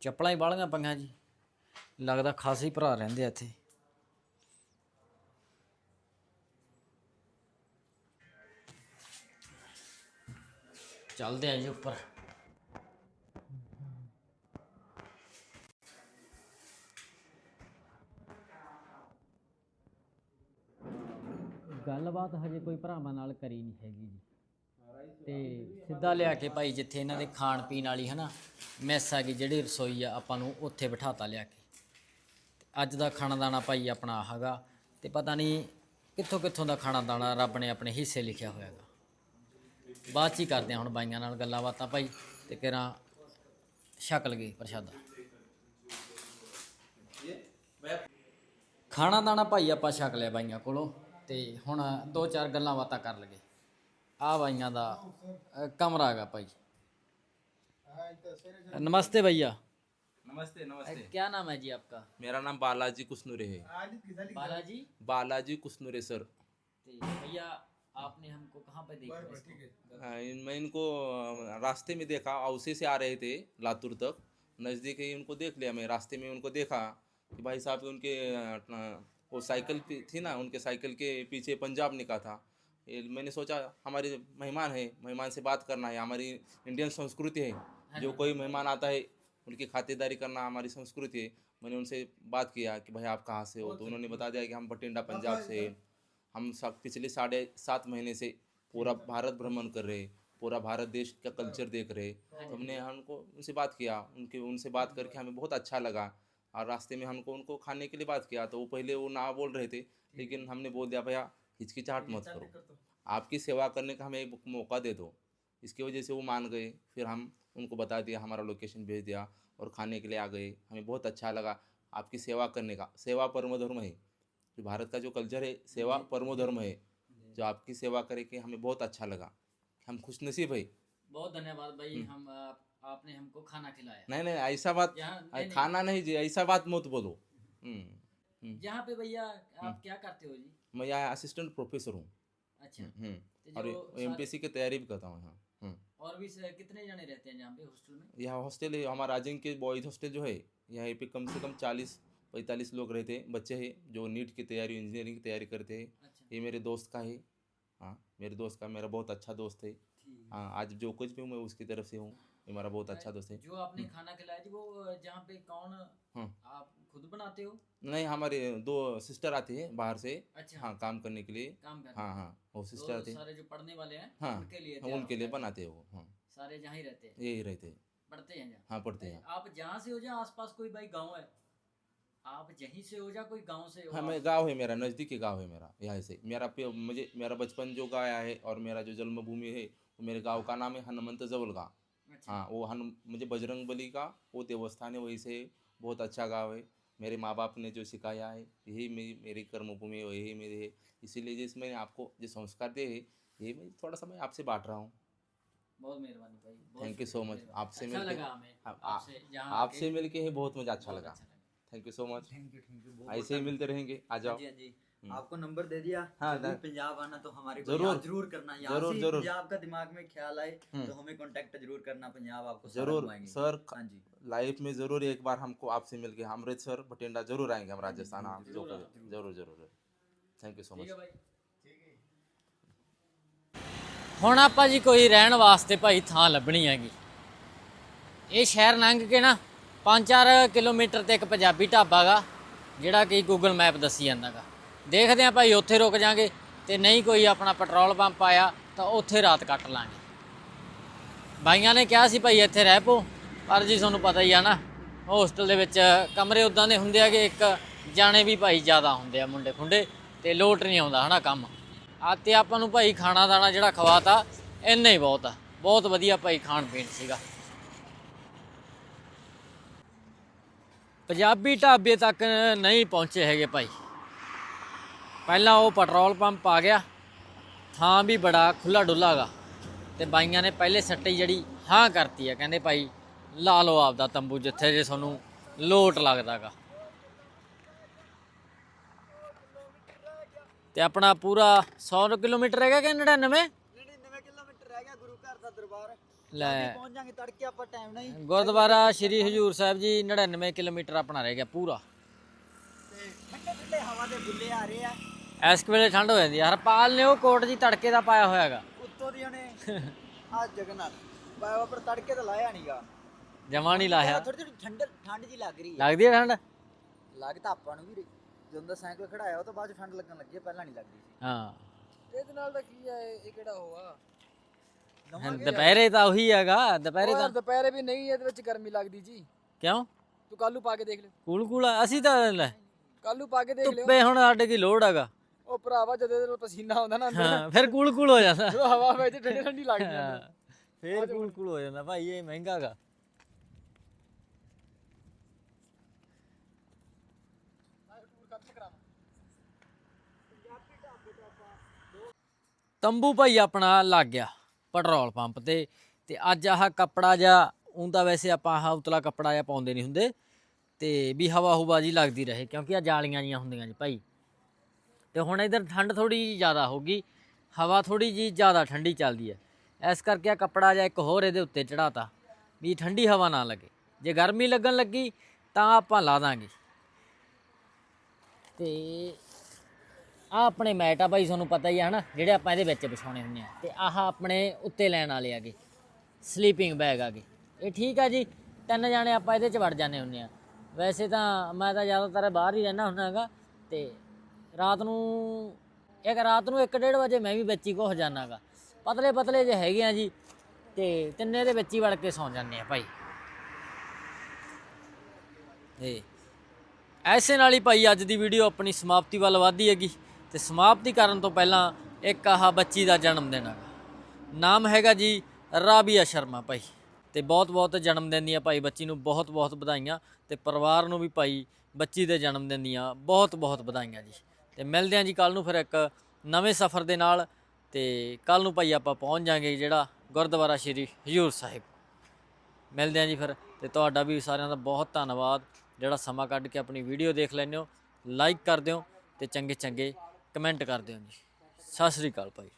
ਚੱਪਲਾਂ ਹੀ ਬਾਲੀਆਂ ਪਈਆਂ ਜੀ। ਲੱਗਦਾ ਖਾਸੇ ਹੀ ਭਰਾ ਰਹਿੰਦੇ ਆ ਇੱਥੇ। ਚੱਲਦੇ ਆ ਜੀ ਉੱਪਰ। ਗੱਲਬਾਤ ਹਜੇ ਕੋਈ ਭਰਾਵਾਂ ਨਾਲ ਕਰੀ ਨਹੀਂ ਹੈਗੀ ਜੀ। ਤੇ ਸਿੱਧਾ ਲਿਆ ਕੇ ਭਾਈ ਜਿੱਥੇ ਇਹਨਾਂ ਦੇ ਖਾਣ ਪੀਣ ਵਾਲੀ ਹਨਾ, ਮੈਸ ਆ ਗਈ ਜਿਹੜੀ ਰਸੋਈ ਆ ਆਪਾਂ ਨੂੰ ਉੱਥੇ ਬਿਠਾਤਾ ਲਿਆ ਕੇ। ਤੇ ਅੱਜ ਦਾ ਖਾਣਾ ਦਾਣਾ ਭਾਈ ਆਪਣਾ ਹੈਗਾ ਤੇ ਪਤਾ ਨਹੀਂ ਕਿੱਥੋਂ ਕਿੱਥੋਂ ਦਾ ਖਾਣਾ ਦਾਣਾ ਰੱਬ ਨੇ ਆਪਣੇ ਹਿੱਸੇ ਲਿਖਿਆ ਹੋਇਆਗਾ ਬਾਅਦ ਚ ਹੀ ਕਰਦੇ ਹਾਂ ਹੁਣ ਬਾਈਆਂ ਨਾਲ ਗੱਲਾਂ ਬਾਤਾਂ ਭਾਈ ਤੇ ਕਿਰਾਂ ਛਕ ਲਗੇ ਪ੍ਰਸ਼ਾਦਾ। ਖਾਣਾ ਦਾਣਾ ਭਾਈ ਆਪਾਂ ਛਕ ਲਿਆ ਬਾਈਆਂ ਕੋਲੋਂ ਤੇ ਹੁਣ ਦੋ ਚਾਰ ਗੱਲਾਂ ਬਾਤਾਂ ਕਰ ਲਗੇ ਆ ਬਾਈਆਂ ਦਾ ਅ, ਕਮਰਾ ਹੈਗਾ ਭਾਈ नमस्ते भैया नमस्ते नमस्ते क्या नाम है जी आपका मेरा नाम बालाजी कुसनुरे है बालाजी बालाजी कुसनुरे सर तो भैया आपने हमको कहाँ पे देखा इसको? हाँ, इन- मैं इनको अ, रास्ते में देखा औसे से आ रहे थे लातूर तक नज़दीक ही उनको देख लिया मैं रास्ते में उनको देखा कि भाई साहब उनके अ, वो साइकिल पे थी ना उनके साइकिल के पीछे पंजाब निका था ये मैंने सोचा हमारे मेहमान है मेहमान से बात करना है हमारी इंडियन संस्कृति है। जो कोई मेहमान आता है उनकी खातिरदारी करना हमारी संस्कृति है। मैंने उनसे बात किया कि भाई आप कहाँ से हो? तो उन्होंने बता दिया कि हम बठिंडा पंजाब से हम सब पिछले साढ़े सात महीने से पूरा भारत भ्रमण कर रहे हैं पूरा भारत देश का कल्चर देख रहे तो हमने हमको उनसे बात किया उनके उनसे बात करके हमें बहुत अच्छा लगा। और रास्ते में हमको उनको खाने के लिए बात किया तो वो पहले वो ना बोल रहे थे लेकिन हमने बोल दिया भैया हिचकिचाहट मत करो। आपकी सेवा करने का हमें एक मौका दे दो। इसकी वजह से वो मान गए फिर हम उनको बता दिया हमारा लोकेशन भेज दिया और खाने के लिए आ गए। हमें बहुत अच्छा लगा आपकी सेवा करने का। सेवा परम धर्म है। जो भारत का जो कल्चर है सेवा परमो धर्म है। जो। आपकी सेवा करे के हमें बहुत अच्छा लगा। हम खुश नसीब है। बहुत धन्यवाद भाई हम आप, आपने हमको खाना खिलाया। नहीं नहीं ऐसा बात नहीं, नहीं, खाना नहीं जी ऐसा बात मत बोलो। हम्म, हम्म। यहाँ पे भैया आप क्या करते हो जी? मैं यहाँ असिस्टेंट प्रोफेसर हूँ। अच्छा। हम्म, तो और एम की तैयारी भी करता हूँ यहाँ। हम्म। और भी कितने जने रहते हैं यहाँ पे हॉस्टल में? यहाँ हॉस्टल है हमारा राजन के बॉयज़ हॉस्टल जो है यहाँ पे कम से कम चालीस पैंतालीस लोग रहते हैं बच्चे हैं जो नीट की तैयारी इंजीनियरिंग की तैयारी करते हैं। अच्छा। ये मेरे दोस्त का है। हाँ मेरे दोस्त का मेरा बहुत अच्छा दोस्त है। हाँ आज जो कुछ भी हूँ मैं उसकी तरफ़ से हूँ। ये मेरा बहुत अच्छा दोस्त है। जो आपने खाना खिलाया जी वो जहाँ पे कौन। आप खुद बनाते हो? नहीं हमारे दो सिस्टर आते हैं बाहर से। अच्छा। हाँ काम करने के लिए। काम करने हाँ हाँ वो तो सिस्टर आते हैं। सारे जो पढ़ने वाले हैं हाँ, उनके लिए हाँ, उनके लिए। बनाते हैं वो हाँ। सारे जहाँ ही रहते हैं? यही रहते हैं। पढ़ते हैं हाँ पढ़ते हैं। आप जहाँ से हो जाए आसपास कोई भाई गाँव है? आप यहीं से हो जा कोई गाँव से हो? मैं गाँव है मेरा नज़दीकी गाँव है मेरा यहाँ से। मेरा मुझे मेरा बचपन जो गाया है और मेरा जो जन्मभूमि है वो मेरे गाँव का नाम है हनुमंत जवलगा अच्छा। हाँ वो हनु मुझे बजरंग बली का वो देवस्थान है वही से बहुत अच्छा गाँव है। मेरे माँ बाप ने जो सिखाया है यही मेरी मेरी कर्मभूमि है यही मेरे है। इसीलिए जिस मैंने आपको जो संस्कार दिए है यही मैं थोड़ा सा मैं आपसे बांट रहा हूँ। बहुत मेहरबानी भाई थैंक यू सो मच आपसे अच्छा मिलके- लगा आपसे मिल आपसे मिलके ही बहुत मुझे अच्छा लगा। अच्छा thank you so much thank you ऐसे ही मिलते रहेंगे। आ जाओ। जी हाँ जी। हम्म। आपको नंबर दे दिया हाँ, जब भी दा- पंजाब आना तो हमारे को जरूर। याद जरूर करना यहाँ जरूर, से जरूर। पंजाब का दिमाग में ख्याल आए हम्म। तो हमें कांटेक्ट जरूर करना पंजाब आपको सारा जरूर घुमाएंगे। सर हाँ जी लाइफ में जरूर एक बार हमको आपसे मिलके अमृतसर बठिंडा जरूर आएंगे हम राजस्थान हाँ जो जरूर कभी- आना, जरूर जरूर थैंक यू सो ठीक मच है भाई ਹੁਣ ਆਪਾਂ ਜੀ ਕੋਈ ਰਹਿਣ ਵਾਸਤੇ ਭਾਈ ਥਾਂ ਲੱਭਣੀ ਹੈਗੀ ਇਹ ਸ਼ਹਿਰ ਲੰਘ ਕੇ ਨਾ 5-4 ਕਿਲੋਮੀਟਰ ਤੇ ਇੱਕ ਪੰਜਾਬੀ ਢਾਬਾ ਗਾ ਜਿਹੜਾ ਕਿ ਗੂਗਲ ਮੈਪ ਦੱਸੀ ਜਾਂਦਾਗਾ ਦੇਖਦੇ ਆ ਭਾਈ ਉੱਥੇ ਰੁਕ ਜਾਾਂਗੇ ਤੇ ਨਹੀਂ ਕੋਈ ਆਪਣਾ ਪੈਟਰੋਲ ਪੰਪ ਆਇਆ ਤਾਂ ਉੱਥੇ ਰਾਤ ਕੱਟ ਲਾਂਗੇ। ਬਾਈਆਂ ਨੇ ਕਿਹਾ ਸੀ ਭਾਈ ਇੱਥੇ ਰਹਿ ਪੋ, ਪਰ ਜੀ ਤੁਹਾਨੂੰ ਪਤਾ ਹੀ ਆ ਨਾ, ਹੋਸਟਲ ਦੇ ਵਿੱਚ ਕਮਰੇ ਉਦਾਂ ਦੇ ਹੁੰਦੇ ਆ ਕਿ ਇੱਕ ਜਾਣੇ ਵੀ ਭਾਈ ਜ਼ਿਆਦਾ ਹੁੰਦੇ ਆ ਮੁੰਡੇ ਖੁੰਡੇ ਤੇ ਲੋਟ ਨਹੀਂ ਆਉਂਦਾ ਹਨਾ ਕੰਮ। ਆ ਤੇ ਆਪਾਂ ਨੂੰ ਭਾਈ ਖਾਣਾ ਦਾਣਾ ਜਿਹੜਾ ਖਵਾਤਾ, ਇੰਨਾ ਹੀ ਬਹੁਤ ਆ। ਬਹੁਤ ਵਧੀਆ ਭਾਈ ਖਾਣ ਪੀਣ ਸੀਗਾ। ਪੰਜਾਬੀ ਢਾਬੇ ਤੱਕ ਨਹੀਂ ਪਹੁੰਚੇ ਹੈਗੇ ਭਾਈ। ਪਹਿਲਾਂ ਉਹ ਪੈਟਰੋਲ ਪੰਪ ਆ ਗਿਆ ਥਾਂ ਵੀ ਬੜਾ ਖੁੱਲਾ ਡੁੱਲਾ ਗਾ। ਤੇ ਬਾਈਆਂ ਨੇ ਪਹਿਲੇ ਸੱਟੇ ਜਿਹੜੀ ਹਾਂ ਕਰਤੀ ਆ ਕਹਿੰਦੇ ਭਾਈ ਲਾ ਲਓ ਆਪਦਾ ਤੰਬੂ ਜਿੱਥੇ ਜੇ ਤੁਹਾਨੂੰ ਲੋਟ ਲੱਗਦਾਗਾ ਤੇ ਆਪਣਾ ਪੂਰਾ 100 ਕਿਲੋਮੀਟਰ ਹੈਗਾ ਕਿ 99 99 ਕਿਲੋਮੀਟਰ ਰਹਿ ਗਿਆ ਗੁਰੂ ਘਰ ਦਾ ਦਰਬਾਰ। ਲੈ। ਪਹੁੰਚ ਜਾਾਂਗੇ ਤੜਕੇ ਆਪਾਂ ਟਾਈਮ ਨਹੀਂ ਗੁਰਦੁਆਰਾ ਸ਼੍ਰੀ ਹਜੂਰ ਸਾਹਿਬ ਜੀ 99 ਕਿਲੋਮੀਟਰ ਆਪਣਾ ਰਹਿ ਗਿਆ ਪੂਰਾ। ਤੇ ਠੰਡੇ ਠੰਡੇ ਹਵਾ ਦੇ ਬੁੱਲੇ ਆ ਰਹੇ ਆ। ਇਸ ਵੇਲੇ ਠੰਡ ਹੋ ਜਾਂਦੀ ਹੈ ਹਰਪਾਲ ਨੇ ਉਹ ਕੋਟ ਜੀ ਤੜਕੇ ਦਾ ਪਾਇਆ ਹੋਇਆਗਾ ਉੱਤੋਂ ਦੀ ਉਹਨੇ ਆ ਜਗਨਨਾਥ। ਬਾਬਾ ਪਰ ਤੜਕੇ ਤਾਂ ਲਾਇਆ ਨਹੀਂਗਾ ਜਮਾ ਨਹੀਂ ਲਾਇਆ। ਥੋੜੀ ਥੋੜੀ ਠੰਡ ਠੰਡ ਜੀ ਲੱਗ ਰਹੀ ਹੈ ਲੱਗਦੀ ਹੈ ਠੰਡ? ਲੱਗ ਤਾਂ ਆਪਾਂ ਨੂੰ ਵੀ ਰਹੀ। ਜਦੋਂ ਦਾ ਸਾਈਕਲ ਖੜਾਇਆ ਉਹ ਤੋਂ ਬਾਅਦ ਠੰਡ ਲੱਗਣ ਲੱਗੀ ਹੈ, ਪਹਿਲਾਂ ਨਹੀਂ ਲੱਗਦੀ ਸੀ। ਹਾਂ। ਇਹਦੇ ਨਾਲ ਦਾ ਕੀ ਹੈ ਇਹ ਕਿਹੜਾ ਹੋਆ ਦੁਪਹਿਰੇ ਤਾਂ ਉਹੀ ਹੈਗਾ। ਦੁਪਹਿਰੇ ਤਾਂ ਦੁਪਹਿਰੇ ਵੀ ਨਹੀਂ ਇਹਦੇ ਵਿੱਚ ਗਰਮੀ ਲੱਗਦੀ ਜੀ। ਕਿਉਂ? ਤੂੰ ਕੱਲੂ ਪਾ ਕੇ ਦੇਖ ਲੈ। ਕੂਲ ਕੂਲ ਆ, ਅਸੀਂ ਤਾਂ ਲੈ ਕੱਲੂ ਪਾ ਕੇ ਦੇਖ ਲਿਓ। ਧੁੱਪੇ ਹੁਣ ਸਾਡੇ ਕੀ ਲੋੜ ਹੈਗਾ? ਉਹ ਭਰਾਵਾ ਜਦੋਂ ਇਹਦੇ ਨਾਲ ਪਸੀਨਾ ਆਉਂਦਾ ਨਾ ਅੰਦਰ ਹਾਂ ਫਿਰ ਕੂਲ ਕੂਲ ਹੋ ਜਾਂਦਾ। ਜਦੋਂ ਹਵਾ ਵਿੱਚ ਠੰਡੀ ਠੰਡੀ ਆ ਹਾਂ, ਫਿਰ ਕੂਲ ਕੂਲ ਹੋ ਜਾਂਦਾ। ਭਾਈ ਇਹ ਮਹਿੰਗਾ ਹੈਗਾ ਤੰਬੂ ਭਾਈ ਆਪਣਾ ਲੱਗ ਗਿਆ ਪੈਟਰੋਲ ਪੰਪ ਤੇ। ਤੇ ਅੱਜ ਆਹ ਕੱਪੜਾ ਜਾਂ ਉਂਦਾ ਵੈਸੇ ਆਪਾਂ ਆਹ ਉਤਲਾ ਕੱਪੜਾ ਜਾਂ ਪਾਉਂਦੇ ਨਹੀਂ ਹੁੰਦੇ। ਤੇ ਵੀ ਹਵਾ ਹੁਵਾ ਜੀ ਲੱਗਦੀ ਰਹੇ ਕਿਉਂਕਿ ਆ ਜਾਲੀਆਂ ਜੀਆਂ ਹੁੰਦੀਆਂ ਜੀ ਭਾਈ। ਤੇ ਹੁਣ ਇਧਰ ਠੰਡ ਥੋੜੀ ਜੀ ਜ਼ਿਆਦਾ ਹੋ ਗਈ ਹਵਾ ਥੋੜੀ ਜੀ ਜ਼ਿਆਦਾ ਠੰਡੀ ਚੱਲਦੀ ਹੈ। ਇਸ ਕਰਕੇ ਆ ਕੱਪੜਾ ਜਾਂ ਇੱਕ ਹੋਰ ਇਹਦੇ ਉੱਤੇ ਚੜਾਤਾ ਵੀ ਠੰਡੀ ਹਵਾ ਨਾ ਲੱਗੇ। ਜੇ ਗਰਮੀ ਲੱਗਣ ਲੱਗੀ ਤਾਂ ਆਪਾਂ ਲਾ ਦਾਂਗੇ। ਤੇ ਆ ਆਪਣੇ ਮੈਟ ਆ ਭਾਈ ਤੁਹਾਨੂੰ ਪਤਾ ਹੀ ਆ ਹਨਾ, ਜਿਹੜੇ ਆਪਾਂ ਇਹਦੇ ਵਿੱਚ ਵਿਛਾਉਣੇ ਹੁੰਦੇ ਆ। ਤੇ ਆਹ ਆਪਣੇ ਉੱਤੇ ਲੈਣ ਵਾਲੇ ਆਗੇ ਸਲੀਪਿੰਗ ਬੈਗ ਆਗੇ। ਇਹ ਠੀਕ ਆ ਜੀ, ਤਿੰਨ ਜਾਣੇ ਆਪਾਂ ਇਹਦੇ 'ਚ ਵੜ ਜਾਂਦੇ ਹੁੰਦੇ ਆ। ਵੈਸੇ ਤਾਂ ਮੈਂ ਤਾਂ ਜ਼ਿਆਦਾਤਰ ਬਾਹਰ ਹੀ ਰਹਿਣਾ ਹੁੰਦਾ ਹੈਗਾ ਤੇ ਰਾਤ ਨੂੰ, ਇੱਕ ਰਾਤ ਨੂੰ 1:30 ਵਜੇ ਮੈਂ ਵੀ ਬੱਚੀ ਹੀ ਘੁਸ ਜਾਣਾਗਾ। ਪਤਲੇ ਪਤਲੇ ਜੇ ਹੈਗੇ ਆ ਜੀ, ਤੇ ਤਿੰਨੇ ਦੇ ਵਿੱਚ ਹੀ ਵੜ ਕੇ ਸੌਂ ਜਾਂਦੇ ਆ ਭਾਈ। ਇਹ ਐਸੇ ਨਾਲ ਹੀ ਭਾਈ ਅੱਜ ਦੀ ਵੀਡੀਓ ਆਪਣੀ ਸਮਾਪਤੀ ਵੱਲ ਵਧਦੀ ਹੈਗੀ। ਤੇ ਸਮਾਪਤੀ ਕਰਨ ਤੋਂ ਪਹਿਲਾਂ ਇੱਕ ਆਹ ਬੱਚੀ ਦਾ ਜਨਮ ਦਿਨ ਹੈਗਾ ਨਾਮ ਹੈਗਾ ਜੀ ਰਾਬੀਆ ਸ਼ਰਮਾ ਭਾਈ। ਤੇ ਬਹੁਤ ਬਹੁਤ ਜਨਮ ਦਿਨ ਦੀਆਂ ਭਾਈ ਬੱਚੀ ਨੂੰ ਬਹੁਤ ਬਹੁਤ ਵਧਾਈਆਂ। ਤੇ ਪਰਿਵਾਰ ਨੂੰ ਵੀ ਭਾਈ ਬੱਚੀ ਦੇ ਜਨਮ ਦਿਨ ਦੀਆਂ ਬਹੁਤ ਬਹੁਤ ਵਧਾਈਆਂ ਜੀ। ਤੇ ਮਿਲਦੇ ਹਾਂ ਜੀ ਕੱਲ ਨੂੰ ਫਿਰ ਇੱਕ ਨਵੇਂ ਸਫ਼ਰ ਦੇ ਨਾਲ ਤੇ ਕੱਲ ਨੂੰ ਭਾਈ ਆਪਾਂ ਪਹੁੰਚ ਜਾਾਂਗੇ ਜਿਹੜਾ ਗੁਰਦੁਆਰਾ ਸ਼੍ਰੀ ਹਜੂਰ ਸਾਹਿਬ। ਮਿਲਦੇ ਹਾਂ ਜੀ ਫਿਰ ਤੇ ਤੁਹਾਡਾ ਵੀ ਸਾਰਿਆਂ ਦਾ ਬਹੁਤ ਧੰਨਵਾਦ। ਜਿਹੜਾ ਸਮਾਂ ਕੱਢ ਕੇ ਆਪਣੀ ਵੀਡੀਓ ਦੇਖ ਲੈਂਦੇ ਹੋ, ਲਾਈਕ ਕਰ ਦਿਓ ਤੇ ਚੰਗੇ ਚੰਗੇ ਕਮੈਂਟ ਕਰ ਦਿਓ ਜੀ। ਸਤਿ ਸ੍ਰੀ ਅਕਾਲ ਭਾਈ।